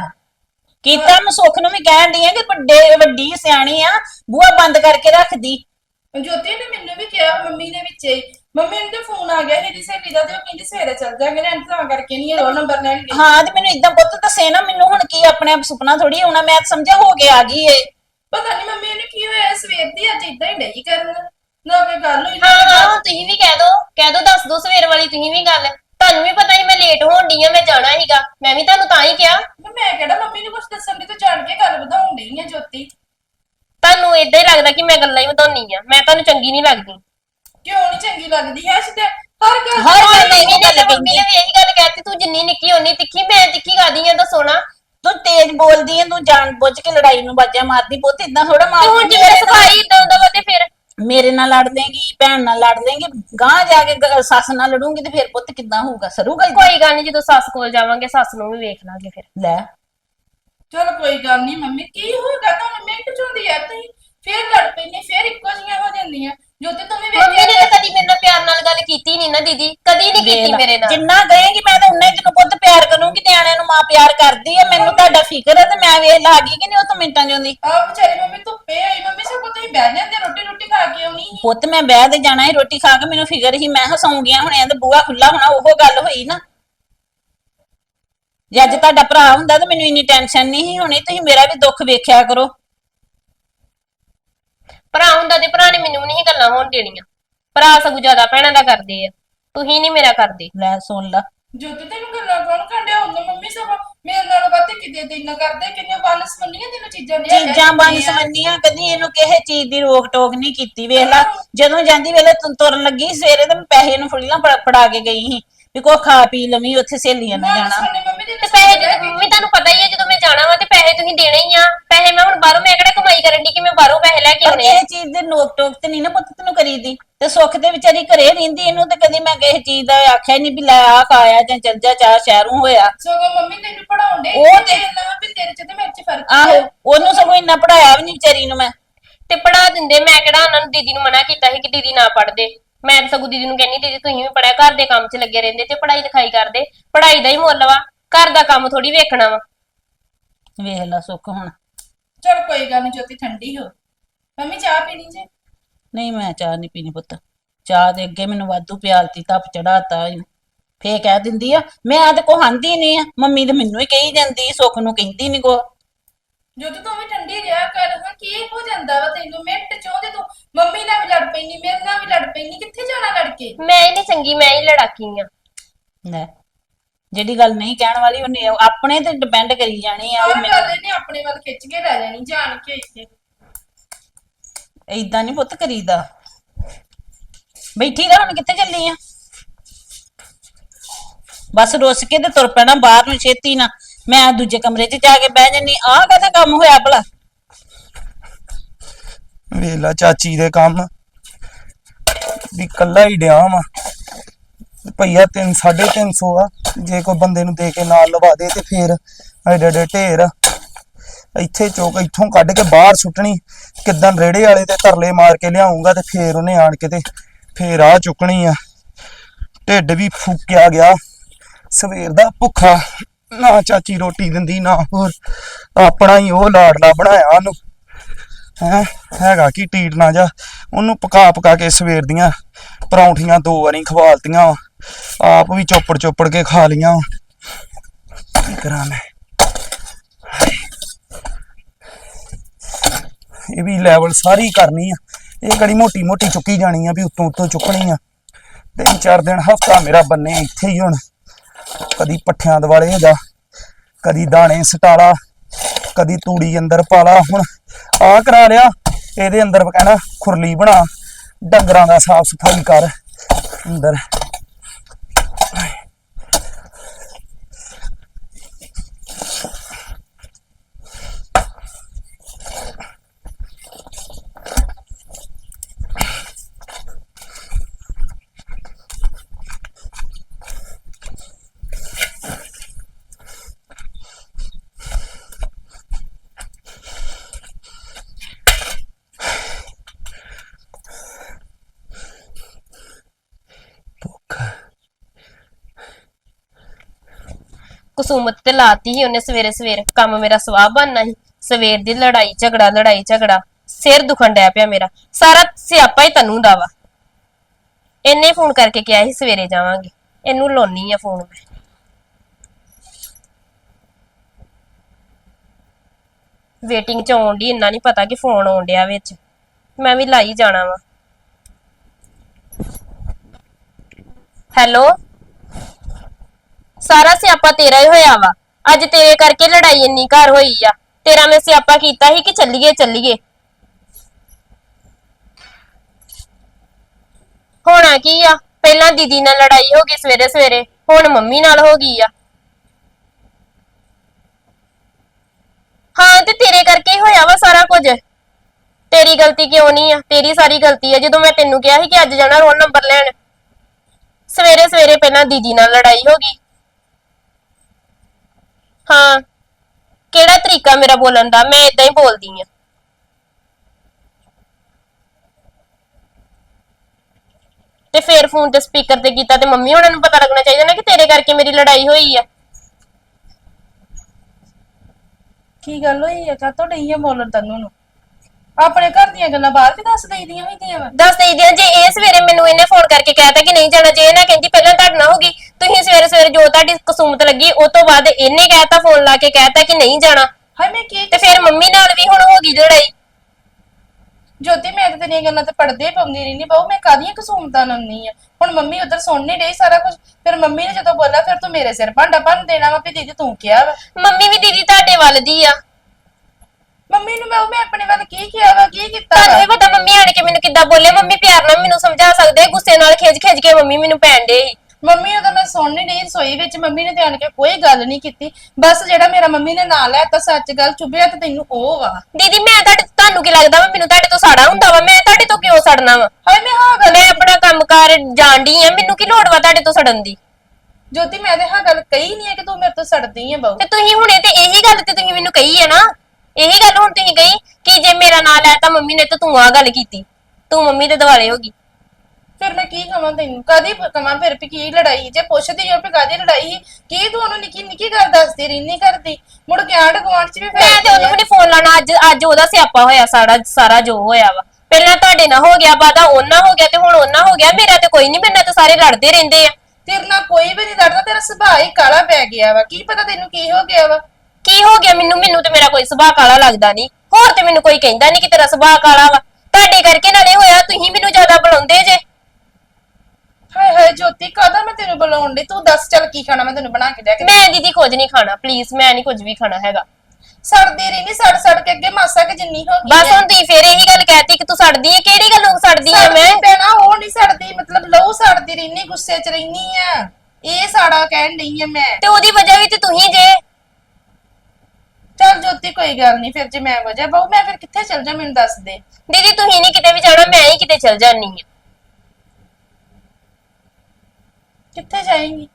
ਕੀਤਾ ਮੈਂ ਸੁੱਖ ਨੂੰ ਵੀ ਕਹਿਣ ਦੀ ਆ ਕਿ ਵੱਡੇ ਵੱਡੀ ਸਿਆਣੀ ਆ ਬੂਹਾ ਬੰਦ ਕਰਕੇ ਰੱਖਦੀ। ਜੋਤੀ ਨੇ ਮੈਨੂੰ ਵੀ ਕਿਹਾ ਮੰਮੀ ਨੇ ਵਿੱਚੇ ਹੀ। ਮੰਮੀ ਨੂੰ ਤੇ ਫੋਨ ਆ ਗਿਆ ਇਹਦੀ ਸਹੇਲੀ ਦਾ ਤੇ ਉਹ ਕਹਿੰਦੀ ਸਵੇਰੇ ਚੱਲ ਜਾਾਂਗੇ ਨਾ ਤਾਂ ਕਰਕੇ ਨਹੀਂ ਰੋਲ ਨੰਬਰ ਲੈਣ ਗਈ। ਹਾਂ ਤੇ ਮੈਨੂੰ ਇਦਾਂ ਪੁੱਤ ਦੱਸੇ ਨਾ ਮੈਨੂੰ ਹੁਣ ਕੀ ਆਪਣੇ ਆਪ ਸੁਪਨਾ ਥੋੜੀ ਆਉਣਾ ਮੈਂ ਤਾਂ ਸਮਝਿਆ ਹੋ ਕੇ ਆ ਗਈ ਏ। ਪਤਾ ਨਹੀਂ ਮੰਮੀ ਨੇ ਕੀ ਹੋਇਆ ਸਵੇਰ ਦੀ ਅੱਜ ਇਦਾਂ ਹੀ ਡਈ ਕਰਨ। ਨਾ ਕੋਈ ਗੱਲ ਹੋਈ ਨਾ ਹਾਂ ਕੋਈ ਹਾਂ ਤੁਸੀਂ ਵੀ ਕਹਿ ਦੋ ਕਹਿ ਦੋ ਦੱਸ ਦੋ ਸਵੇਰ ਵਾਲੀ ਤੁਸੀਂ ਵੀ ਗੱਲ। ਤੁਹਾਨੂੰ ਵੀ ਪਤਾ ਸੀ ਮੈਂ ਲੇਟ ਹੋਣ ਡਈ ਆ ਮੈਂ ਜਾਣਾ ਸੀਗਾ। ਮੈਂ ਵੀ ਤੁਹਾਨੂੰ ਤਾਂ ਹੀ ਕਿਹਾ। ਮੈਂ ਕਿਹੜਾ ਮੰਮੀ ਨੂੰ ਕੁਝ ਦੱਸਣ ਦੀ ਤੂੰ ਜਾਣ ਕੇ ਗੱਲ ਵਧਾਉਣ ਡਈ ਆ ਜੋਤੀ। ਤੁਹਾਨੂੰ ਇਦਾਂ ਹੀ ਲੱਗਦਾ ਕਿ ਮੈਂ ਗੱਲਾਂ ਹੀ ਵਧਾਉਣੀ ਆ ਮੈਂ ਤੁਹਾਨੂੰ ਚੰਗੀ ਨਹੀਂ ਲੱਗਦੀ। ਕਿਉਂ ਨਹੀਂ ਚੰਗੀ ਲੱਗਦੀ? ਹੈ ਸਿੱਧੇ ਹਰ ਗੱਲ ਹਰ ਗੱਲ ਮੰਮੀ ਇਹੋ ਨੇ ਗੱਲ ਤੇ ਮੰਮੀ ਨੇ ਵੀ ਇਹੀ ਗੱਲ ਕਹਿਤੀ ਤੂੰ ਜਿੰਨੀ ਨਿੱਕੀ ਓਨੀ ਤਿੱਖੀ ਮੈਂ ਤਿੱਖੀ ਕਾਦੀ ਆ ਦੱਸੋ ਨਾ? ਤੂੰ ਤੇਜ਼ ਬੋਲਦੀ ਐ ਤੂੰ ਜਾਣ ਬੁੱਝ ਕੇ ਲੜਾਈ ਨੂੰ ਬਾਜਾ ਮਾਰਦੀ ਪੁੱਤ ਇਦਾਂ ਥੋੜਾ ਤੇ ਮਾਰ ਹੁਣ ਜੇ ਮੇਰੇ ਸਫ਼ਾਈ ਇਦਾਂ ਹੁੰਦਾ ਵਾ ਤੇ ਫਿਰ? ਮੇਰੇ ਨਾਲ ਲੜ ਲੇਗੀ ਭੈਣ ਨਾਲ ਲੜ ਲੇਗੀ ਗਾਂ ਜਾ ਕੇ ਗ- ਸੱਸ ਨਾਲ ਲੜੂੰਗੀ ਤੇ ਫਿਰ ਪੁੱਤ ਕਿੱਦਾਂ ਹੋਊਗਾ? ਸਰੂਗਾ? ਕੋਈ ਗੱਲ ਨਹੀਂ ਜਦੋਂ ਸੱਸ ਕੋਲ ਜਾਵਾਂਗੇ ਸੱਸ ਨੂੰ ਵੀ ਵੇਖ ਲਾਂਗੇ ਫਿਰ। ਲੈ। ਚਲ ਕੋਈ ਗੱਲ ਨਹੀਂ ਮੰਮੀ ਕੀ ਹੋਗਾ ਤੁਹਾਨੂੰ? ਮਿੰਟ ਚੋਂਦੀ ਆ ਤੁਸੀਂ। ਫੇਰ ਲੜ ਪੈਂਦੇ ਫੇਰ ਇੱਕੋ ਜਿਹੀਆਂ ਹੋ ਜਾਂਦੀਆਂ। ਜੋਤੀ ਤੂੰ ਵੀ ਮੰਮੀ ਨੇ ਵੇਖਿਆ ਤਾਂ ਕਦੀ ਮੇਰੇ ਨਾਲ ਪਿਆਰ ਨਾਲ ਗੱਲ ਕੀਤੀ ਨਹੀਂ ਨਾ ਦੀਦੀ। ਕਦੀ ਨਹੀਂ ਕੀਤੀ ਵੇਖ, ਮੇਰੇ ਨਾਲ। ਜਿੰਨਾ ਕਹੇਗੀ ਮੈਂ ਤਾਂ ਉਨਾ ਹੀ ਤੈਨੂੰ ਪੁੱਤ ਪਿਆਰ ਕਰੂੰਗੀ ਨਿਆਣਿਆਂ ਨੂੰ ਮਾਂ ਪਿਆਰ ਕਰਦੀ ਐ ਮੈਨੂੰ ਤੁਹਾਡਾ ਫਿਕਰ ਹੈ ਤੇ ਮੈਂ ਵੇਖ ਲਾ ਗਈ ਕਿ ਨਹੀਂ ਉਹ ਤਾਂ ਮਿੰਟਾਂ ਜਾਂਦੀ ਆ ਵਿਚਾਰੀ ਮੰਮੀ ਧੁੱਪੇ ਆਈ ਮੰਮੀ ਸਭ ਤੁਸੀਂ ਬਹਿ ਜਾਂਦੇ ਰੋਟੀ ਰੋਟੀ ਖਾ ਕੇ ਆਉਣੀ ਸੀ। ਪੁੱਤ ਮੈਂ ਬਹਿ ਤੇ ਜਾਣਾ ਸੀ ਰੋਟੀ ਖਾ ਕੇ ਮੈਨੂੰ ਫਿਕਰ ਸੀ ਮੈਂ ਹਸਾਉਂਗੀਆਂ ਹੁਣ ਇਹਦਾ ਬੂਹਾ ਖੁੱਲਾ ਹੋਣਾ ਉਹ ਗੱਲ ਹੋਈ ਨਾ। ਜੇ ਅੱਜ ਤੁਹਾਡਾ ਭਰਾ ਹੁੰਦਾ ਤਾਂ ਮੈਨੂੰ ਇੰਨੀ ਟੈਨਸ਼ਨ ਨਹੀਂ ਸੀ ਹੋਣੀ ਤੁਸੀਂ ਮੇਰਾ ਵੀ ਦੁੱਖ ਵੇਖਿਆ ਕਰੋ। ਭਰਾ ਹੁੰਦਾ ਤੇ ਭਰਾ ਨੇ ਮੈਨੂੰ ਨਹੀਂ ਗੱਲਾਂ ਹੋਣ ਦੇਣੀਆਂ। ਭਰਾ ਸਗੋਂ ਜ਼ਿਆਦਾ ਭੈਣਾਂ ਦਾ ਕਰਦੇ ਆ। ਤੁਸੀਂ ਨਹੀਂ ਮੇਰਾ ਕਰਦੇ। ਲੈ ਸੁਣ ਲਾ। ਜੋਤੀ ਤੈਨੂੰ ਗੱਲਾਂ ਕੌਣ ਕੰਡਿਆ ਹੁੰਦਾ ਮੰਮੀ ਸਭ ਮੇਰੇ ਨਾਲ ਬਾਤੇ ਕਿਤੇ ਤੇ ਇੰਨਾ ਕਰਦੇ ਕਿੰਨੀਆਂ ਬੰਨ ਸਮੰਨੀਆਂ ਤੈਨੂੰ ਚੀਜ਼ਾਂ ਲਿਆ ਚੀਜ਼ਾਂ ਬਣ। ਸਮੰਨੀਆਂ ਕਦੀ ਇਹਨੂੰ ਕਿਸੇ ਚੀਜ਼ ਦੀ ਰੋਕ ਟੋਕ ਨਹੀਂ ਕੀਤੀ। ਵੇਖ ਲਾ ਜਦੋਂ ਜਾਂਦੀ ਵੇਲੇ ਤੁ- ਤੁਰਨ ਲੱਗੀ ਸੀ ਸਵੇਰੇ ਤੇ ਮੈਂ ਪੈਸੇ ਨੂੰ ਫੁੱਲੀਆਂ ਫੜਾ ਕੇ ਗਈ ਸੀ। ਵੀ ਕੋ ਖਾ ਪੀ ਲਵੀਂ ਉੱਥੇ ਸਹੇਲੀਆਂ ਨਾਲ ਜਾਣਾ। ਸਾਡੇ ਮੰਮੀ ਦੇ ਤੇ ਪੈਸੇ ਮੰਮੀ ਤੁਹਾਨੂੰ ਪਤਾ ਹੀ ਹੈ ਜਦੋਂ ਮੈਂ ਜਾਣਾ ਵਾ ਤੇ ਪੈਸੇ ਤੁਸੀਂ ਦੇਣੇ ਹੀ ਆ। ਪੈਸੇ ਮੈਂ ਹੁਣ ਬਾਹਰੋਂ ਮੈਂ ਕਿਹੜਾ ਕਮਾਈ ਕਰਨ ਦੀ ਕਿ ਮੈਂ ਬਾਹਰੋਂ ਪੈਸੇ ਲੈ ਕੇ ਪਰ ਆਉਣੇ ਆ? ਕਿਸੇ ਚੀਜ਼ ਦੇ ਨੋਕ ਟੋਕ ਤੇ ਨਹੀਂ ਨਾ ਪੁੱਤ ਤੈਨੂੰ ਕਰੀਦੀ। ਤੇ ਸੁੱਖ ਦੇ ਵਿਚਾਰੀ ਘਰੇ ਰਹਿੰਦੀ ਇਹਨੂੰ ਤੇ ਕਦੀ ਮੈਂ ਕਿਸੇ ਚੀਜ਼ ਦਾ ਆਖਿਆ ਨਹੀਂ ਵੀ ਲੈ ਆ ਖਾਇਆ ਜਾਂ ਚੱਲ ਜਾ ਚਾਹ ਸ਼ਹਿਰੋਂ ਹੋਇਆ। ਸਗੋਂ ਮੰਮੀ ਤੈਨੂੰ ਪੜਾਉਂਦੇ ਉਹ ਤੇ- ਨਾ ਵੀ ਤੇਰੇ ਚ ਤੇ ਮੇਰੇ ਚ ਫ਼ਰਕ ਆਹੋ ਉਹਨੂੰ ਸਗੋਂ ਇੰਨਾ ਪੜਾਇਆ ਵੀ ਨਹੀਂ ਵਿਚਾਰੀ ਨੂੰ ਮੈਂ। ਤੇ ਪੜਾ ਦਿੰਦੇ ਮੈਂ ਕਿਹੜਾ ਉਹਨਾਂ ਨੂੰ ਦੀਦੀ ਨੂੰ ਮਨਾ ਕੀਤਾ ਸੀ ਕਿ ਦੀਦੀ ਨਾ ਪੜਦੇ ਮੈਂ ਤਾਂ ਸਗੋਂ ਦੀਦੀ ਨੂੰ ਕਹਿੰਨੀ ਦੀਦੀ ਤੁਸੀਂ ਵੀ ਪੜਿਆ ਘਰ ਦੇ ਕੰਮ 'ਚ ਲੱਗੇ ਰਹਿੰਦੇ ਤੇ ਪੜਾਈ ਲਿਖਾਈ ਕਰਦੇ। ਪੜਾਈ ਦਾ ਹੀ ਮੁੱਲ ਵਾ ਘਰ ਦਾ ਕੰਮ ਥੋੜੀ ਵੇਖਣਾ ਵਾ। ਵੇਖ ਲੈ ਸੁੱਖ ਹੁਣ। ਚਲ ਕੋਈ ਗੱਲ ਨਹੀਂ ਜੋਤੀ ਠੰਡੀ ਹੋ। ਮੰਮੀ ਚਾਹ ਪੀਣੀ ਜੇ? ਨਹੀਂ ਮੈਂ ਚਾਹ ਨਹੀਂ ਪੀਣੀ ਪੁੱਤ। ਚਾਹ ਦੇ ਅੱਗੇ ਮੈਨੂੰ ਵਾਧੂ ਪਿਆਲਤੀ ਧੱਪ ਚੜਾਤਾ ਫੇ ਕਹਿ ਦਿੰਦੀ ਆ ਮੈਂ ਤੇ ਕੋ ਹਾਂਦੀ ਨਹੀਂ ਆ। ਮੰਮੀ ਤੇ ਮੈਨੂੰ ਹੀ ਕਹੀ ਜਾਂਦੀ ਸੁੱਖ ਨੂੰ ਕਹਿੰਦੀ ਨਹੀਂ ਕੋ ਜੋਤੀ ਤੂੰ ਵੀ ਠੰਡੀ ਰਿਹਾ ਕਰ। ਹਾਂ ਕੀ ਹੋ ਜਾਂਦਾ ਵਾ ਤੈਨੂੰ? ਮਿੰਟ ਚਾਹੁੰਦੇ ਤੂੰ ਮੰਮੀ ਨਾਲ ਵੀ ਲੜ ਪੈਣੀ ਮੇਰੇ ਨਾਲ ਵੀ ਲੜ ਪੈਣੀ ਕਿੱਥੇ ਜਾਣਾ ਲੜ ਕੇ? ਮੈਂ ਹੀ ਨਹੀਂ ਚੰਗੀ ਮੈਂ ਹੀ ਲੜਾਕੀ ਆ। ਲੈ ਜਿਹੜੀ ਗੱਲ ਨਹੀਂ ਕਹਿਣ ਵਾਲੀ ਉਹਨੇ ਆਪਣੇ ਤੇ ਡਿਪੈਂਡ ਕਰੀ ਜਾਣੀ ਆ ਵੀ ਆਹ ਮੈਨੂੰ ਗੱਲ ਇਹਨੇ ਆਪਣੇ ਵੱਲ ਖਿੱਚ ਕੇ ਲੈ ਜਾਣੀ ਜਾਣ ਕੇ ਇੱਥੇ। ਏਦਾਂ ਨਹੀਂ ਪੁੱਤ ਕਰੀਦਾ। ਬੈਠੀ ਰਹਿ ਹੁਣ ਕਿੱਥੇ ਚੱਲੀ ਆ? ਬਸ ਰੁੱਸ ਕੇ ਤੇ ਤੁਰ ਪੈਣਾ ਬਾਹਰ ਨੂੰ ਛੇਤੀ ਨਾ ਮੈਂ ਦੂਜੇ ਕਮਰੇ 'ਚ ਜਾ ਕੇ ਬਹਿ ਜੰਨੀ ਆਹ ਕਾਹਦਾ ਕੰਮ ਹੋਇਆ ਭਲਾ? ਵੇਲਾ ਚਾਚੀ ਦੇ ਕੰਮ। ਵੀ ਕੱਲਾ ਹੀ ਡਿਆ ਵਾ। ਭਈਆ 3 350 ਆ। ਜੇ ਕੋਈ ਬੰਦੇ ਨੂੰ ਦੇ ਕੇ ਨਾਲ ਲਵਾ ਦੇ ਤੇ ਫੇਰ ਐਡੇ ਐਡੇ ਢੇਰ। ਇੱਥੇ ਚੋਕ ਇੱਥੋਂ ਕੱਢ ਕੇ ਬਾਹਰ ਸੁੱਟਣੀ। ਕਿਦਾਂ ਰੇੜੇ ਵਾਲੇ ਤੇ ਤਰਲੇ ਮਾਰ ਕੇ ਲਿਆਉਂਗਾ ਤੇ ਫੇਰ ਉਹਨੇ ਆਣ ਕੇ ਤੇ ਫੇਰ ਆ ਚੁੱਕਣੀ ਆ। ਢਿੱਡ ਵੀ ਫੂਕਿਆ ਗਿਆ। ਸਵੇਰ ਦਾ ਭੁੱਖਾ ਨਾ ਚਾਚੀ ਰੋਟੀ ਦਿੰਦੀ, ਨਾ ਹੋਰ। ਆਪਣਾ ਹੀ ਉਹ ਲਾਡਲਾ ਬਣਾਇਆ ਉਹਨੂੰ। ਹੈ, ਹੈਗਾ ਕੀ ਟੀਟਣਾ ਜਾ। ਉਹਨੂੰ ਪਕਾ ਪਕਾ ਕੇ ਸਵੇਰ ਦੀਆਂ ਪਰੌਂਠੀਆਂ ਦੋ ਵਾਰੀ ਖਵਾਲਤੀਆਂ ਆਪ ਵੀ ਚੋਪੜ ਚੋਪੜ ਕੇ ਖਾ ਲੀਆਂ ਕੀ ਕਰਾਂ ਮੈਂ? ਇਹ ਵੀ ਲੈਵਲ ਸਾਰੀ ਕਰਨੀ ਆ। ਇਹ ਕਿਹੜੀ ਮੋਟੀ ਮੋਟੀ ਚੁੱਕੀ ਜਾਣੀ ਆ ਵੀ ਉੱਤੋਂ ਉੱਤੋਂ ਚੁੱਕਣੀ ਆ। ਤਿੰਨ ਚਾਰ ਦਿਨ ਹਫਤਾ ਮੇਰਾ ਬੰਨੇ ਇੱਥੇ ਹੀ ਹੁਣ। ਕਦੀ ਪੱਠਿਆਂ ਦਿਵਾਲੇ ਹੋ ਜਾ, ਕਦੀ ਦਾਣੇ ਸਟਾਲਾ, ਕਦੀ ਤੂੜੀ ਅੰਦਰ ਪਾਲਾ। ਹੁਣ ਆ ਕਰਾ ਲਿਆ, ਇਹਦੇ ਅੰਦਰ ਕਹਿਣਾ ਖੁਰਲੀ ਬਣਾ, ਡੰਗਰਾਂ ਦਾ ਸਾਫ਼ ਸਫ਼ਾਈ ਕਰ, ਅੰਦਰ। ਕਸੂਮਤ ਤੇ ਲਾਤੀ ਸੀ ਉਹਨੇ ਸਵੇਰੇ ਸਵੇਰ। ਕੰਮ ਮੇਰਾ ਸਵਾਹ ਬਣਨਾ ਸੀ। ਸਵੇਰ ਦੀ ਲੜਾਈ ਝਗੜਾ ਲੜਾਈ ਝਗੜਾ। ਸਿਰ ਦੁਖਣ ਡਿਆ ਪਿਆ ਮੇਰਾ। ਸਾਰਾ ਸਿਆਪਾ ਹੀ ਤਨੂੰ ਦਾ ਵਾ। ਇਹਨੇ ਫੋਨ ਕਰਕੇ ਕਿਹਾ ਸੀ ਸਵੇਰੇ ਜਾਵਾਂਗੇ। ਇਹਨੂੰ ਲਾਉਣੀ ਆ ਫੋਨ ਮੈਂ। ਵੇਟਿੰਗ ਚ ਆਉਣ ਦੀ ਇੰਨਾ ਨਹੀਂ ਪਤਾ ਕਿ ਫੋਨ ਆਉਣ ਡਿਆ ਵਿੱਚ। ਮੈਂ ਵੀ ਲਾਈ ਜਾਣਾ ਵਾ। ਹੈਲੋ ਸਾਰਾ ਸਿਆਪਾ ਤੇਰਾ ਹੀ ਹੋਇਆ ਵਾ। ਅੱਜ ਤੇਰੇ ਕਰਕੇ ਲੜਾਈ ਇੰਨੀ ਘਰ ਹੋਈ ਆ। ਤੇਰਾ ਮੈਂ ਸਿਆਪਾ ਕੀਤਾ ਸੀ ਕਿ ਚੱਲੀਏ ਚੱਲੀਏ। ਹੋਣਾ ਕੀ ਆ? ਪਹਿਲਾਂ ਦੀਦੀ ਨਾਲ ਲੜਾਈ ਹੋ ਗਈ ਸਵੇਰੇ ਸਵੇਰੇ, ਹੁਣ ਮੰਮੀ ਨਾਲ ਹੋ ਗਈ ਆ। ਹਾਂ, ਤੇ ਤੇਰੇ ਕਰਕੇ ਹੀ ਹੋਇਆ ਵਾ ਸਾਰਾ ਕੁਝ। ਤੇਰੀ ਗਲਤੀ ਕਿਉਂ ਨਹੀਂ ਆ? ਤੇਰੀ ਸਾਰੀ ਗਲਤੀ ਆ। ਜਦੋਂ ਮੈਂ ਤੈਨੂੰ ਕਿਹਾ ਸੀ ਕਿ ਅੱਜ ਜਾਣਾ ਰੋਲ ਨੰਬਰ ਲੈਣ, ਸਵੇਰੇ ਸਵੇਰੇ ਪਹਿਲਾਂ ਦੀਦੀ ਨਾਲ ਲੜਾਈ ਹੋ ਗਈ। ਹਾਂ। ਕਿਹੜਾ ਤਰੀਕਾ ਮੇਰਾ ਬੋਲਣ ਦਾ? ਮੈਂ ਇਦਾਂ ਹੀ ਬੋਲਦੀ ਆ ਤੇ ਫੇਰ ਫੋਨ ਤੇ ਸਪੀਕਰ ਤੇ ਕੀਤਾ ਤੇ ਮੰਮੀ ਉਹਨਾਂ ਨੂੰ ਪਤਾ ਲੱਗਣਾ ਚਾਹੀਦਾ ਨਾ ਕਿ ਤੇਰੇ ਕਰਕੇ ਮੇਰੀ ਲੜਾਈ ਹੋਈ ਆ। ਕੀ ਗੱਲ ਹੋਈ ਆ? ਕਾਤੋਂ ਡਈ ਆ ਬੋਲਣ ਤੈਨੂੰ ਨੂੰ? ਆਪਣੇ ਘਰ ਦੀਆਂ ਗੱਲਾਂ ਬਾਹਰ ਵੀ ਦੱਸ ਦਈਦੀਆਂ ਹੋਈਆਂ ਵਾ। ਦੱਸ ਦੇ ਦਿਆਂ ਜੇ ਇਹ ਸਵੇਰੇ ਮੈਨੂੰ ਇਹਨੇ ਫੋਨ ਕਰਕੇ ਕਹਿਤਾ ਕਿ ਨਹੀਂ ਜਾਣਾ ਜੇ ਇਹ ਨਾ ਕਹਿੰਦੀ ਪਹਿਲਾਂ ਤੁਹਾਡੇ ਨਾਲ ਹੋਗੀ ਤੁਸੀਂ ਸਵੇਰੇ ਸਵੇਰੇ ਜੋ ਤੁਹਾਡੀ ਕਸੂਮਤ ਲੱਗੀ ਉਹ ਤੋਂ ਬਾਅਦ ਇਹਨੇ ਕਹਿਤਾ ਫੋਨ ਲਾ ਕੇ ਕਹਿਤਾ ਕਿ ਨਹੀਂ ਜਾਣਾ। ਹਾਏ ਮੈਂ ਕੀ ਤੇ ਫਿਰ ਮੰਮੀ ਨਾਲ ਵੀ ਹੁਣ ਹੋ ਗਈ ਲੜਾਈ। ਜੋਤੀ ਮੈਂ ਤੇ ਤੇਰੀਆਂ ਗੱਲਾਂ ਤੇ ਪੜਦੇ ਪਾਉਂਦੀ ਰਹਿੰਦੀ ਬਾਉ ਮੈਂ ਕਾਦੀਆਂ ਕਸੂਮਤਾਂ ਨੰਨੀ ਆ? ਹੁਣ ਮੰਮੀ ਉਧਰ ਸੁਣ ਨਹੀਂ ਰਹੀ ਸਾਰਾ ਕੁਝ ਫਿਰ ਮੰਮੀ ਨੇ ਜਦੋਂ ਬੋਲਿਆ ਫਿਰ ਤੂੰ ਮੇਰੇ ਸਿਰ ਭਾਂਡਾ ਭੰਨ ਦੇਣਾ ਵਾ ਵੀ ਦੀਦੀ ਤੂੰ ਕਿਹਾ ਵਾ। ਮੰਮੀ ਵੀ ਦੀਦੀ ਤੁਹਾਡੇ ਵੱਲ ਦੀ ਆ। ਮੰਮੀ ਨੂੰ ਮੈਂ ਉਹ ਮੈਂ ਆਪਣੇ ਵੱਲ ਕੀ ਕਿਹਾ ਵਾ ਕੀ ਕੀਤਾ ਤੁਹਾਨੂੰ ਵਾ ਵੀ ਪਤਾ ਮੰਮੀ ਆਣ ਕੇ ਮੈਨੂੰ ਕਿੱਦਾਂ ਬੋਲੇ ਮੰਮੀ ਪਿਆਰ ਨਾਲ ਮੈਨੂੰ ਸਮਝਾ ਸਕਦੇ ਗੁੱਸੇ ਨਾਲ ਖਿੱਚ ਖਿੱਚ ਕੇ ਮੰਮੀ ਮੈਨੂੰ ਪੈਣ ਦੇ ਮੰਮੀ ਨੇ ਤਾਂ ਮੈਂ ਸੁਣ ਨਹੀਂ ਰਸੋਈ ਵਿੱਚ ਮੰਮੀ ਨੇ ਧਿਆਨ ਕੇ ਕੋਈ ਗੱਲ ਨਹੀਂ ਕੀਤੀ। ਬਸ ਜਿਹੜਾ ਮੇਰਾ ਮੰਮੀ ਨੇ ਨਾਂ ਲਿਆ ਤਾਂ ਸੱਚ ਗੱਲ ਚੁੱਭਿਆ ਤੇ ਤੈਨੂੰ ਉਹ ਵਾ। ਦੀਦੀ ਮੈਂ ਤੁਹਾਡੇ ਤੁਹਾਨੂੰ ਕੀ ਲੱਗਦਾ ਵਾ? ਮੈਨੂੰ ਤੁਹਾਡੇ ਤੋਂ ਸਾੜਾ ਹੁੰਦਾ ਵਾ। ਮੈਂ ਤੁਹਾਡੇ ਤੋਂ ਕਿਉਂ ਸੜਨਾ ਵਾ? ਹਾਏ ਮੈਂ ਹਾਂ ਗੱਲ ਮੈਂ ਆਪਣਾ ਕੰਮਕਾਰ ਜਾਣਦੀ ਆ। ਮੈਨੂੰ ਕੀ ਲੋੜ ਵਾ ਤੁਹਾਡੇ ਤੋਂ ਸੜਨ ਦੀ? ਜੋਤੀ ਮੈਂ ਤੇ ਹਾਂ ਗੱਲ ਕਹੀ ਨਹੀਂ ਹੈ ਕਿ ਤੂੰ ਮੇਰੇ ਤੋਂ ਸੜਦੀ ਹੈ ਬਹੁ। ਤੇ ਤੁਸੀਂ ਹੁਣੇ ਤੇ ਇਹੀ ਗੱਲ ਤੇ ਤੁਸੀਂ ਮੈਨੂੰ ਕਹੀ ਹੈ ਨਾ। ਇਹੀ ਗੱਲ ਹੁਣ ਤੁਸੀਂ ਕਹੀ ਕਿ ਜੇ ਮੇਰਾ ਨਾਂ ਲੈ ਤਾਂ ਮੰਮੀ ਨੇ ਤਾਂ ਤੂੰ ਆ ਗੱਲ ਕੀਤੀ। ਤੂੰ ਮੰਮੀ ਦੇ ਦਿਵਾਲੇ ਹੋਗੀ ਫਿਰ ਮੈਂ ਕੀ ਕਵਾਂ ਤੈਨੂੰ? ਕਦੀ ਕਵਾਂ ਫਿਰ ਵੀ ਕੀ ਲੜਾਈ? ਜੇ ਪੁੱਛਦੀ ਹੋ ਵੀ ਕਾਦੀ ਲੜਾਈ ਸੀ? ਕੀ ਤੂੰ ਉਹਨੂੰ ਨਿੱਕੀ ਨਿੱਕੀ ਗੱਲ ਦੱਸਦੀ ਰਹਿਨੀ ਕਰਦੀ? ਮੁੜ ਕੇ ਆਂਢ ਗੁਆਂਢ ਚ ਵੀ ਮੈਂ ਤੇ ਉਹਨੂੰ। ਵੀ ਨੀ ਫੋਨ ਲਾਣਾ ਅੱਜ ਅੱਜ ਉਹਦਾ ਸਿਆਪਾ ਹੋਇਆ ਸਾਰਾ ਸਾਰਾ ਜੋ ਹੋਇਆ ਵਾ। ਪਹਿਲਾਂ ਤੁਹਾਡੇ ਨਾਲ ਹੋ ਗਿਆ ਬਾਦਾ ਉਹਨਾਂ ਹੋ ਗਿਆ ਤੇ ਹੁਣ ਉਹਨਾਂ ਹੋ ਗਿਆ ਮੇਰਾ ਤੇ ਕੋਈ ਨਹੀਂ ਮੇਰੇ ਨਾਲ ਤਾਂ ਸਾਰੇ ਲੜਦੇ ਰਹਿੰਦੇ ਆ। ਤੇਰੇ ਨਾਲ ਕੋਈ ਵੀ ਨਹੀਂ ਲੜਦਾ ਤੇਰਾ ਸੁਭਾਅ ਹੀ ਕਾਲਾ ਪੈ ਗਿਆ ਵਾ। ਕੀ ਪਤਾ ਤੈਨੂੰ ਕੀ ਹੋ ਗਿਆ ਵਾ? ਕੀ ਹੋ ਗਿਆ ਮੈਨੂੰ? ਮੈਨੂੰ ਤੇ ਮੇਰਾ ਕੋਈ ਸੁਭਾਅ ਕਾਲਾ ਲੱਗਦਾ ਨਹੀਂ ਹੋਰ ਤੇ ਮੈਨੂੰ ਕੋਈ ਕਹਿੰਦਾ ਨਹੀਂ ਕਿ ਤੇਰਾ ਸੁਭਾਅ ਕਾਲਾ ਵਾ ਤੁਹਾਡੇ ਕਰਕੇ ਨਾਲੇ ਹੋਇਆ ਤੁਸੀਂ ਮੈਨੂੰ ਜ਼ਿਆਦਾ ਬੁਲਾਉਂਦੇ ਜੇ ਹਾਏ ਹਾਏ ਜੋਤੀ ਕਾਦਾ ਬੁਲਾਉਣ ਦੀ ਤੂੰ ਦੱਸ ਚੱਲ ਕੀ ਖਾਣਾ ਮੈਂ ਤੈਨੂੰ ਬਣਾ ਕੇ ਦੇ ਕੇ ਮੈਂ ਦੀਦੀ ਕੁਝ ਨਹੀਂ ਖਾਣਾ ਪਲੀਜ਼ ਮੈਂ ਨਹੀਂ ਕੁਝ ਵੀ ਖਾਣਾ ਹੈਗਾ। ਸੜਦੀ ਰਹੀ ਨਹੀਂ ਸੜ ਸੜ ਕੇ ਅੱਗੇ ਮਾਸਾ ਕਿ ਜਿੰਨੀ ਹੋ ਗਈ ਬਸ ਹੁਣ ਤੁਸੀਂ ਫੇਰ ਇਹੀ ਗੱਲ ਕਹਿਤੀ ਕਿ ਤੂੰ ਸੜਦੀ ਹੈ ਕਿਹੜੀ ਗੱਲੋਂ ਸੜਦੀ ਹੈ ਮੈਂ? ਪੈਣਾ ਉਹ ਨਹੀਂ ਸੜਦੀ ਮਤਲਬ ਲਹੂ ਸੜਦੀ ਰਹਿਨੀ ਗੁੱਸੇ ਚ ਰਹਿਨੀ ਆ। ਇਹ ਸਾੜਾ ਕਹਿਣ ਨਹੀਂ ਆ ਮੈਂ। ਤੇ ਉਹਦੀ ਵਜ੍ਹਾ ਵੀ ਤੇ ਤੁਸੀਂ ਜੇ। ਚੱਲ ਜੋਤੀ ਕੋਈ ਗੱਲ ਨਹੀਂ ਫਿਰ ਜੇ ਮੈਂ ਵਜਾ ਬਹੁ ਮੈਂ ਫਿਰ ਕਿੱਥੇ ਚਲ ਜਾ ਮੈਨੂੰ ਦੱਸ ਦੇ। ਦੀਦੀ ਤੁਸੀਂ ਨਹੀਂ ਕਿਤੇ ਵੀ ਜਾਣਾ ਮੈਂ ਹੀ ਕਿਤੇ ਚਲ ਜਾਨੀ ਆ ਕਿੱਥੇ ਜਾਏਂਗੀ?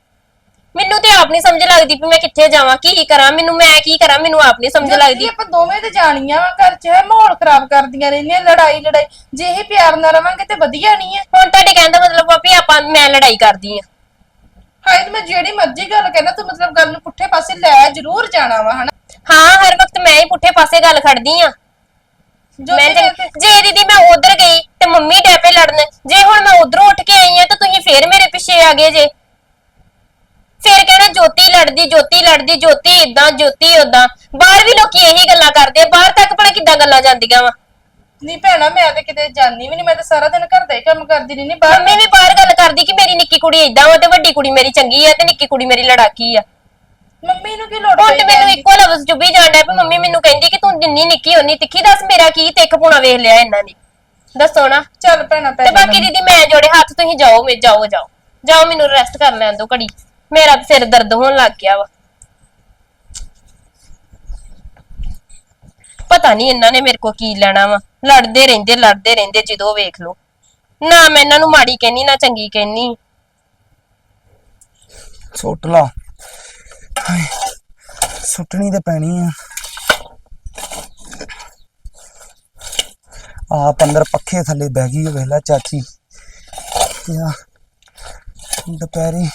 ਮੈਨੂੰ ਤੇ ਆਪ ਨਹੀਂ ਸਮਝ ਲੱਗਦੀ ਵੀ ਮੈਂ ਕਿੱਥੇ ਜਾਵਾਂ ਕੀ ਕਰਾਂ ਮੈਨੂੰ ਮੈਂ ਕੀ ਕਰਾਂ ਮੈਨੂੰ ਆਪ ਨਹੀਂ ਸਮਝ ਲੱਗਦੀ। ਆਪਾਂ ਦੋਵੇਂ ਤੇ ਜਾਣੀਆਂ ਵਾ ਘਰ ਚ ਹੈ ਮਾਹੌਲ ਖਰਾਬ ਕਰਦੀਆਂ ਰਹਿੰਦੀਆਂ ਲੜਾਈ ਲੜਾਈ। ਜੇ ਇਹ ਪਿਆਰ ਨਾਲ ਰਵਾਂਗੇ ਤੇ ਵਧੀਆ ਨਹੀਂ ਹੈ। ਹੁਣ ਤੁਹਾਡੇ ਕਹਿਣ ਦਾ ਮਤਲਬ ਵੀ ਆਪਾਂ ਮੈਂ ਲੜਾਈ ਕਰਦੀ ਆ ਹਾਏ ਤੇ ਮੈਂ ਜਿਹੜੀ ਮਰਜ਼ੀ ਗੱਲ ਕਹਿਣਾ ਤੂੰ ਮਤਲਬ ਗੱਲ ਨੂੰ ਪੁੱਠੇ ਪਾਸੇ ਲੈ ਜ਼ਰੂਰ ਜਾਣਾ ਵਾ ਹਨਾ? ਹਾਂ ਹਰ ਵਕਤ ਮੈਂ ਹੀ ਪੁੱਠੇ ਪਾਸੇ ਗੱਲ ਖੜਦੀ ਆ ਮੈਂ ਤੇ- ਜੇ ਦੀਦੀ ਮੈਂ ਉਧਰ ਗਈ ਤੇ ਮੰਮੀ ਡੈਪੇ ਲੜਨ ਜੇ ਹੁਣ ਮੈਂ ਉਧਰੋਂ ਉੱਠ ਕੇ ਆਈ ਆ ਤਾਂ ਤੁਸੀਂ ਫੇਰ ਮੇਰੇ ਪਿੱਛੇ ਆ ਗਏ ਜੇ। ਫੇਰ ਕਹਿਣਾ ਜੋਤੀ ਲੜਦੀ ਜੋਤੀ ਲੜਦੀ ਜੋਤੀ ਇਦਾਂ ਜੋਤੀ ਉਦਾਂ ਬਾਹਰ ਵੀ ਲੋਕੀ ਇਹੀ ਗੱਲਾਂ ਕਰਦੇ ਆ ਬਾਹਰ ਤੱਕ ਭਲਾ ਕਿੱਦਾਂ ਗੱਲਾਂ ਜਾਂਦੀਆਂ ਵਾ? ਨਹੀਂ ਭੈਣਾ ਮੈਂ ਤੇ ਕਿਤੇ ਜਾਣੀ ਵੀ ਨਹੀਂ ਮੈਂ ਤਾਂ ਸਾਰਾ ਦਿਨ ਘਰ ਦਾ ਹੀ ਕੰਮ ਕਰਦੀ ਰਹਿੰਦੀ ਬਾਹਰ ਮੰਮੀ ਵੀ ਬਾਹਰ ਗੱਲ ਕਰਦੀ ਕਿ ਮੇਰੀ ਨਿੱਕੀ ਕੁੜੀ ਇਦਾਂ ਵਾ ਤੇ ਵੱਡੀ ਕੁੜੀ ਮੇਰੀ ਚੰਗੀ ਆ ਤੇ ਨਿੱਕੀ ਕੁੜੀ ਮੇਰੀ ਲੜਾਕੀ ਆ। ਮੰਮੀ ਨੂੰ ਕੀ ਲੋੜ ਹੁਣ ਪਈ ਮੈਨੂੰ? ਇੱਕੋ ਲਫ਼ਜ਼ ਚੁੱਭੀ ਜਾਂਦਾ ਵੀ ਮੰਮੀ ਮੈਨੂੰ ਕਹਿੰਦੀ ਕਿ ਤੂੰ ਜਿੰਨੀ ਨਿੱਕੀ ਓਨੀ ਤਿੱਖੀ ਦੱਸ ਮੇਰਾ ਕੀ ਤਿੱਖ ਪੁਣਾ ਵੇਖ ਲਿਆ ਇਹਨਾਂ ਨੇ। ਦੱਸੋ ਨਾ। ਚੱਲ ਭੈਣਾ ਪੈ ਤੇ ਬਾਕੀ ਦੀਦੀ ਮੈਂ ਜੋੜੇ ਹੱਥ ਤੁਸੀਂ ਜਾਓ ਮੇ ਜਾਓ ਜਾਓ। ਜਾਓ ਮੈਨੂੰ ਰੈਸਟ ਕਰ ਲੈਣ ਦਿਓ ਘੜੀ। ਮੇਰਾ ਤਾਂ ਸਿਰ ਦਰਦ ਹੋਣ ਲੱਗ ਗਿਆ ਵਾ। ਪਤਾ ਨਹੀਂ ਇਹਨਾਂ ਨੇ ਮੇਰੇ ਕੋ ਕੀ ਲੈਣਾ ਵਾ। ਲੜਦੇ ਰਹਿੰਦੇ ਲੜਦੇ ਰਹਿੰਦੇ ਜਦੋਂ ਵੇਖ ਲਓ। ਨਾ ਮੈਂ ਇਹਨਾਂ ਨੂੰ ਮਾੜੀ ਕਹਿਨੀ ਨਾ ਚੰਗੀ ਕਹਿਨੀ। ਸੁੱਟ ਲਾ। ਹਾਏ, ਸੁੱਟਣੀ ਤੇ ਪੈਣੀ ਆ। ਆਪ ਅੰਦਰ ਪੱਖੇ ਥੱਲੇ ਬਹਿ ਗਈ ਵੇਖ ਲੈ ਚਾਚੀ। ਯਾ ਦੁਪਹਿਰੀ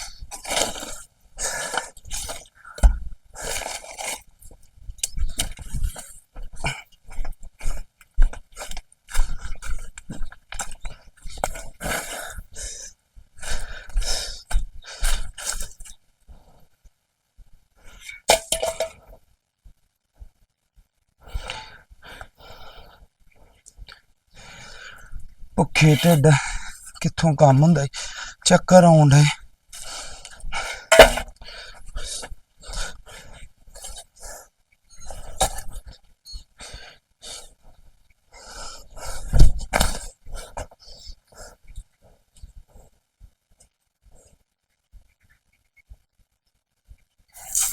ਭੁੱਖੇ ਢਿੱਡ ਕਿੱਥੋਂ ਕੰਮ ਹੁੰਦਾ ਈ ਚੱਕਰ ਆਉਣ ਡਏ।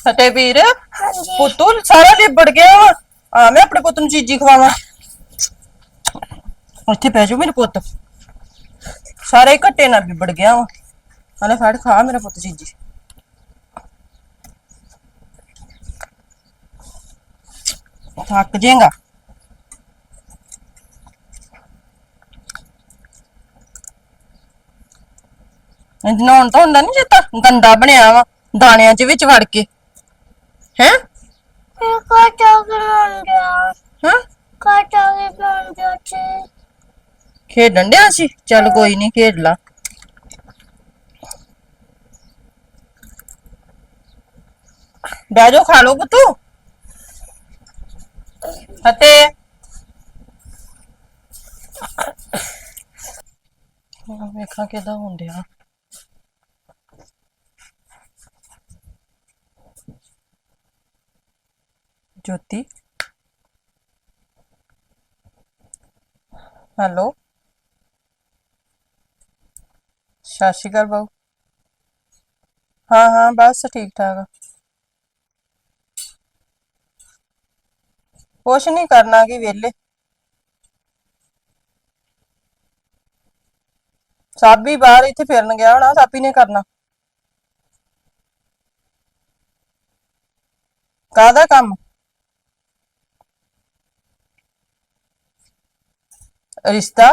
ਫਤਿਹ ਵੀਰ ਪੁੱਤੂ ਸਾਰਾ ਲਿਬੜ ਗਿਆ ਵਾ। ਆ ਮੈਂ ਆਪਣੇ ਪੁੱਤ ਨੂੰ ਚੀਜ਼ੀ ਖਵਾਵਾਂ। ਉੱਥੇ ਬਹਿ ਜਾਓ ਮੇਰੇ ਪੁੱਤ। ਸਾਰੇ ਘੱਟੇ ਨਾਲ ਲਿਬੜ ਗਿਆ ਵਾ। ਹਲੇ ਫੜ ਖਾ ਮੇਰਾ ਪੁੱਤ ਚੀਜ਼ੀ ਥੱਕ ਜਾਏਗਾ। ਨਹਾਉਣ ਤਾਂ ਹੁੰਦਾ ਨਹੀਂ ਜਿੱਤਾ ਗੰਦਾ ਬਣਿਆ ਵਾ ਦਾਣਿਆਂ 'ਚ ਵਿੱਚ ਵੜ ਕੇ। ਹੈ? ਹਾਂ? ਖੇਡਣ ਡਿਆ ਸੀ? ਚੱਲ ਕੋਈ ਨਹੀਂ ਖੇਡ ਲਾ। ਬਹਿ ਜਾਓ, ਖਾ ਲੋ ਪੁੱਤੂ। ਅਤੇ ਵੇਖਾਂ ਕਿਦਾਂ ਹੁੰਦਿਆ ਜੋਤੀ। ਹੈਲੋ। ਸਤਿ ਸ਼੍ਰੀ ਅਕਾਲ ਬਾਊ। ਹਾਂ ਹਾਂ, ਬਸ ਠੀਕ ਠਾਕ। ਆ। ਕੁਛ ਨਹੀਂ ਕਰਨਾ ਕੀ ਵਿਹਲੇ। ਸਾਬੀ ਬਾਹਰ ਇੱਥੇ ਫਿਰਨ ਗਿਆ ਹੋਣਾ, ਸਾਬੀ ਨੇ ਕਰਨਾ। ਕਾਹਦਾ ਕੰਮ? ਰਿਸ਼ਤਾ?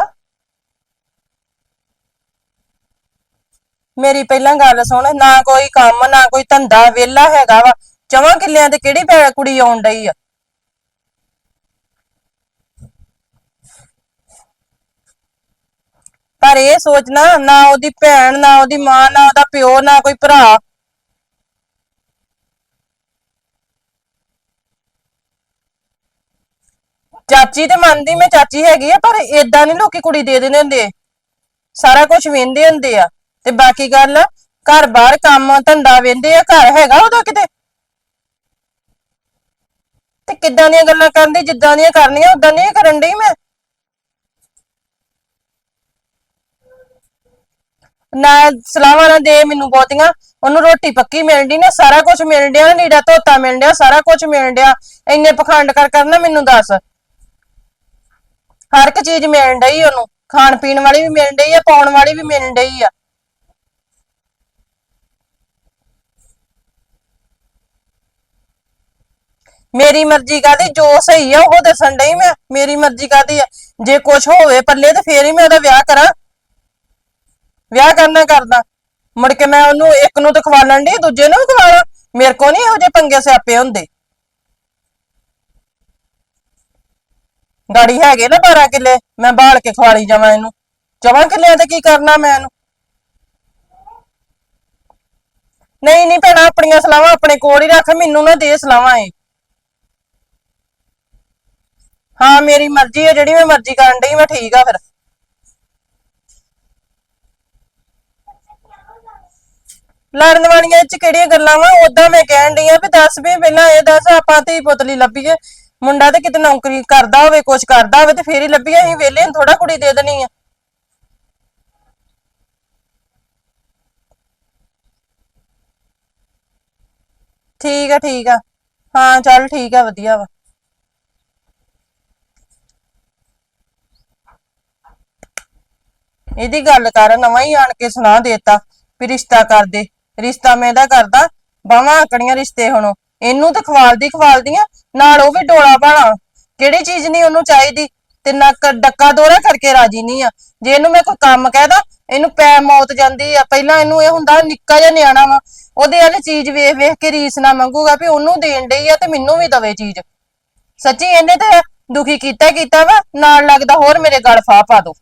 ਮੇਰੀ ਪਹਿਲਾਂ ਗੱਲ ਸੁਣ, ਨਾ ਕੋਈ ਕੰਮ, ਨਾ ਕੋਈ ਧੰਦਾ ਵਿਹਲਾ ਹੈਗਾ ਵਾ। ਚਵਾਂ ਕਿੱਲਿਆਂ ਤੇ ਕਿਹੜੀ ਭੈ- ਕੁੜੀ ਆਉਣ ਡਈ ਆ? ਪਰ ਇਹ ਸੋਚਣਾ ਨਾ ਉਹਦੀ ਭੈਣ, ਨਾ ਉਹਦੀ ਮਾਂ, ਨਾ ਉਹਦਾ ਪਿਓ, ਨਾ ਕੋਈ ਭਰਾ। ਚਾਚੀ ਤੇ ਮੰਨਦੀ ਮੈਂ ਚਾਚੀ ਹੈਗੀ ਆ, ਪਰ ਏਦਾਂ ਨਹੀਂ ਲੋਕੀ ਕੁੜੀ ਦੇ ਦਿੰਦੇ ਹੁੰਦੇ। ਸਾਰਾ ਕੁਝ ਵੇਂਦੇ ਹੁੰਦੇ ਆ। ਤੇ ਬਾਕੀ ਗੱਲ, ਘਰ ਬਾਹਰ ਕੰਮ ਧੰਦਾ ਵੇਂਦੇ ਆ, ਘਰ ਹੈਗਾ ਉਹਦਾ ਕਿਤੇ? ਤੇ ਕਿੱਦਾਂ ਦੀਆਂ ਗੱਲਾਂ ਕਰਦੇ ਜਿੱਦਾਂ ਦੀਆਂ ਕਰਨੀਆਂ, ਉਦਾਂ ਦੀਆਂ ਕਰਨ ਡਈ ਮੈਂ? ਨਾ, ਸਲਾਹਾਂ ਨਾ ਦੇ ਮੈਨੂੰ ਬਹੁਤੀਆਂ। ਉਹਨੂੰ ਰੋਟੀ ਪੱਕੀ ਮਿਲਦੀ ਡਈ ਨਾ, ਸਾਰਾ ਕੁਝ ਮਿਲ ਡਿਆ, ਨੀੜਾ ਧੋਤਾ ਮਿਲਣ ਡਿਆ, ਸਾਰਾ ਕੁਝ ਮਿਲ ਡਿਆ। ਇੰਨੇ ਪਖੰਡ ਕਰ ਕਰਨਾ ਮੈਨੂੰ ਦੱਸ। ਹਰ ਇੱਕ ਚੀਜ਼ ਮਿਲਣ ਡਈ ਉਹਨੂੰ। ਖਾਣ ਪੀਣ ਵਾਲੀ ਵੀ ਮਿਲਣ ਡਈ ਆ, ਪਾਉਣ ਵਾਲੀ ਵੀ ਮਿਲਣ ਡਈ ਆ। ਮੇਰੀ ਮਰਜ਼ੀ ਕਾਦੀ ਜੋ ਸਹੀ ਆ, ਉਹ ਦੱਸਣ ਡਈ ਮੈਂ, ਮੇਰੀ ਮਰਜ਼ੀ ਕਾਦੀ ਆ। ਜੇ ਕੁਝ ਹੋਵੇ ਪੱਲੇ ਤੇ ਫੇਰ ਹੀ ਮੈਂ ਉਹਦਾ ਵਿਆਹ ਕਰਾਂ। ਵਿਆਹ ਕਰਨਾ ਕਰਦਾ। ਮੁੜ ਕੇ ਮੈਂ ਉਹਨੂੰ ਇੱਕ ਨੂੰ ਤਾਂ ਖਵਾਲਣ ਡਈ, ਦੂਜੇ ਨੂੰ ਵੀ ਖਵਾਲਾਂ। ਮੇਰੇ ਕੋ ਨਹੀਂ ਇਹੋ ਜਿਹੇ ਪੰਗੇ ਸਿਆਪੇ ਹੁੰਦੇ। ਗਾੜੀ ਹੈਗੇ ਨਾ 12 ਕਿੱਲੇ, ਮੈਂ ਬਾਲ ਕੇ ਖਵਾਲੀ ਜਾਵਾਂ ਇਹਨੂੰ। ਚਵਾਂ ਕਿੱਲਿਆਂ ਤੇ ਕੀ ਕਰਨਾ ਮੈਂ ਇਹਨੂੰ? ਨਹੀਂ ਨਹੀਂ ਭੈਣਾ, ਆਪਣੀਆਂ ਸਲਾਹਾਂ ਆਪਣੇ ਕੋਲ ਹੀ ਰੱਖ, ਮੈਨੂੰ ਨਾ ਦੇ ਸਲਾਵਾਂ ਇਹ। ਹਾਂ, ਮੇਰੀ ਮਰਜ਼ੀ ਹੈ, ਜਿਹੜੀ ਮੈਂ ਮਰਜ਼ੀ ਕਰਨ ਡਈ, ਮੈਂ ਠੀਕ ਆ ਫਿਰ। ਲੜਨ ਵਾਲੀਆਂ ਚ ਕਿਹੜੀਆਂ ਗੱਲਾਂ ਵਾ? ਉਦਾਂ ਮੈਂ ਕਹਿਣ ਡਈ ਆ ਵੀ ਦੱਸ ਵੀ ਪਹਿਲਾਂ ਇਹ ਦੱਸ, ਆਪਾਂ ਤੇ ਪੁਤਲੀ ਲੱਭੀਏ। ਮੁੰਡਾ ਤੇ ਕਿਤੇ ਨੌਕਰੀ ਕਰਦਾ ਹੋਵੇ ਕੁਝ ਕਰਦਾ ਹੋਵੇ ਤੇ ਫੇਰ ਹੀ ਲੱਭੀਏ, ਅਸੀਂ ਵਿਹਲੇ ਨੂੰ ਥੋੜਾ ਕੁੜੀ ਦੇ ਦੇਣੀ ਆ। ਠੀਕ ਆ ਠੀਕ ਆ। ਹਾਂ, ਚੱਲ ਠੀਕ ਆ, ਵਧੀਆ ਵਾ। ਇਹਦੀ ਗੱਲ ਕਰ, ਨਵਾਂ ਹੀ ਆਣ ਕੇ ਸੁਣਾ ਦੇਤਾ ਵੀ ਰਿਸ਼ਤਾ ਕਰ ਦੇ। ਰਿਸ਼ਤਾ ਮੈਂ ਇਹਦਾ ਕਰਦਾ ਬਾਵਾਂ ਆਕੜੀਆਂ ਰਿਸ਼ਤੇ ਹੁਣ। ਇਹਨੂੰ ਤੇ ਖਵਾਲਦੀ ਖਵਾਲਦੀਆਂ ਨਾਲ ਉਹ ਵੀ ਡੋਲਾ ਭਾਣਾ ਕਿਹੜੀ ਚੀਜ਼ ਨਹੀਂ ਉਹਨੂੰ ਚਾਹੀਦੀ? ਤੇ ਨਾ ਡੱਕਾ ਦੋਰਾ ਕਰਕੇ ਰਾਜੀ ਨਹੀਂ ਆ। ਜੇ ਇਹਨੂੰ ਮੈਂ ਕੋਈ ਕੰਮ ਕਹਿਦਾ ਇਹਨੂੰ ਪੈ ਮੌਤ ਜਾਂਦੀ ਆ। ਪਹਿਲਾਂ ਇਹਨੂੰ ਇਹ ਹੁੰਦਾ ਨਿੱਕਾ ਜਿਹਾ ਨਿਆਣਾ ਵਾ। ਉਹਦੇ ਵਾਲੀ ਚੀਜ਼ ਵੇਖ ਵੇਖ ਕੇ ਰੀਸ ਨਾ ਮੰਗੂਗਾ ਵੀ ਉਹਨੂੰ ਦੇਣ ਡਈ ਆ ਤੇ ਮੈਨੂੰ ਵੀ ਦਵੇ ਚੀਜ਼। ਸੱਚੀ ਇਹਨੇ ਤੇ ਦੁਖੀ ਕੀਤਾ ਕੀਤਾ ਵਾ, ਨਾਲ ਲੱਗਦਾ ਹੋਰ ਮੇਰੇ ਗਲ ਫਾਹ ਪਾ ਦੋ।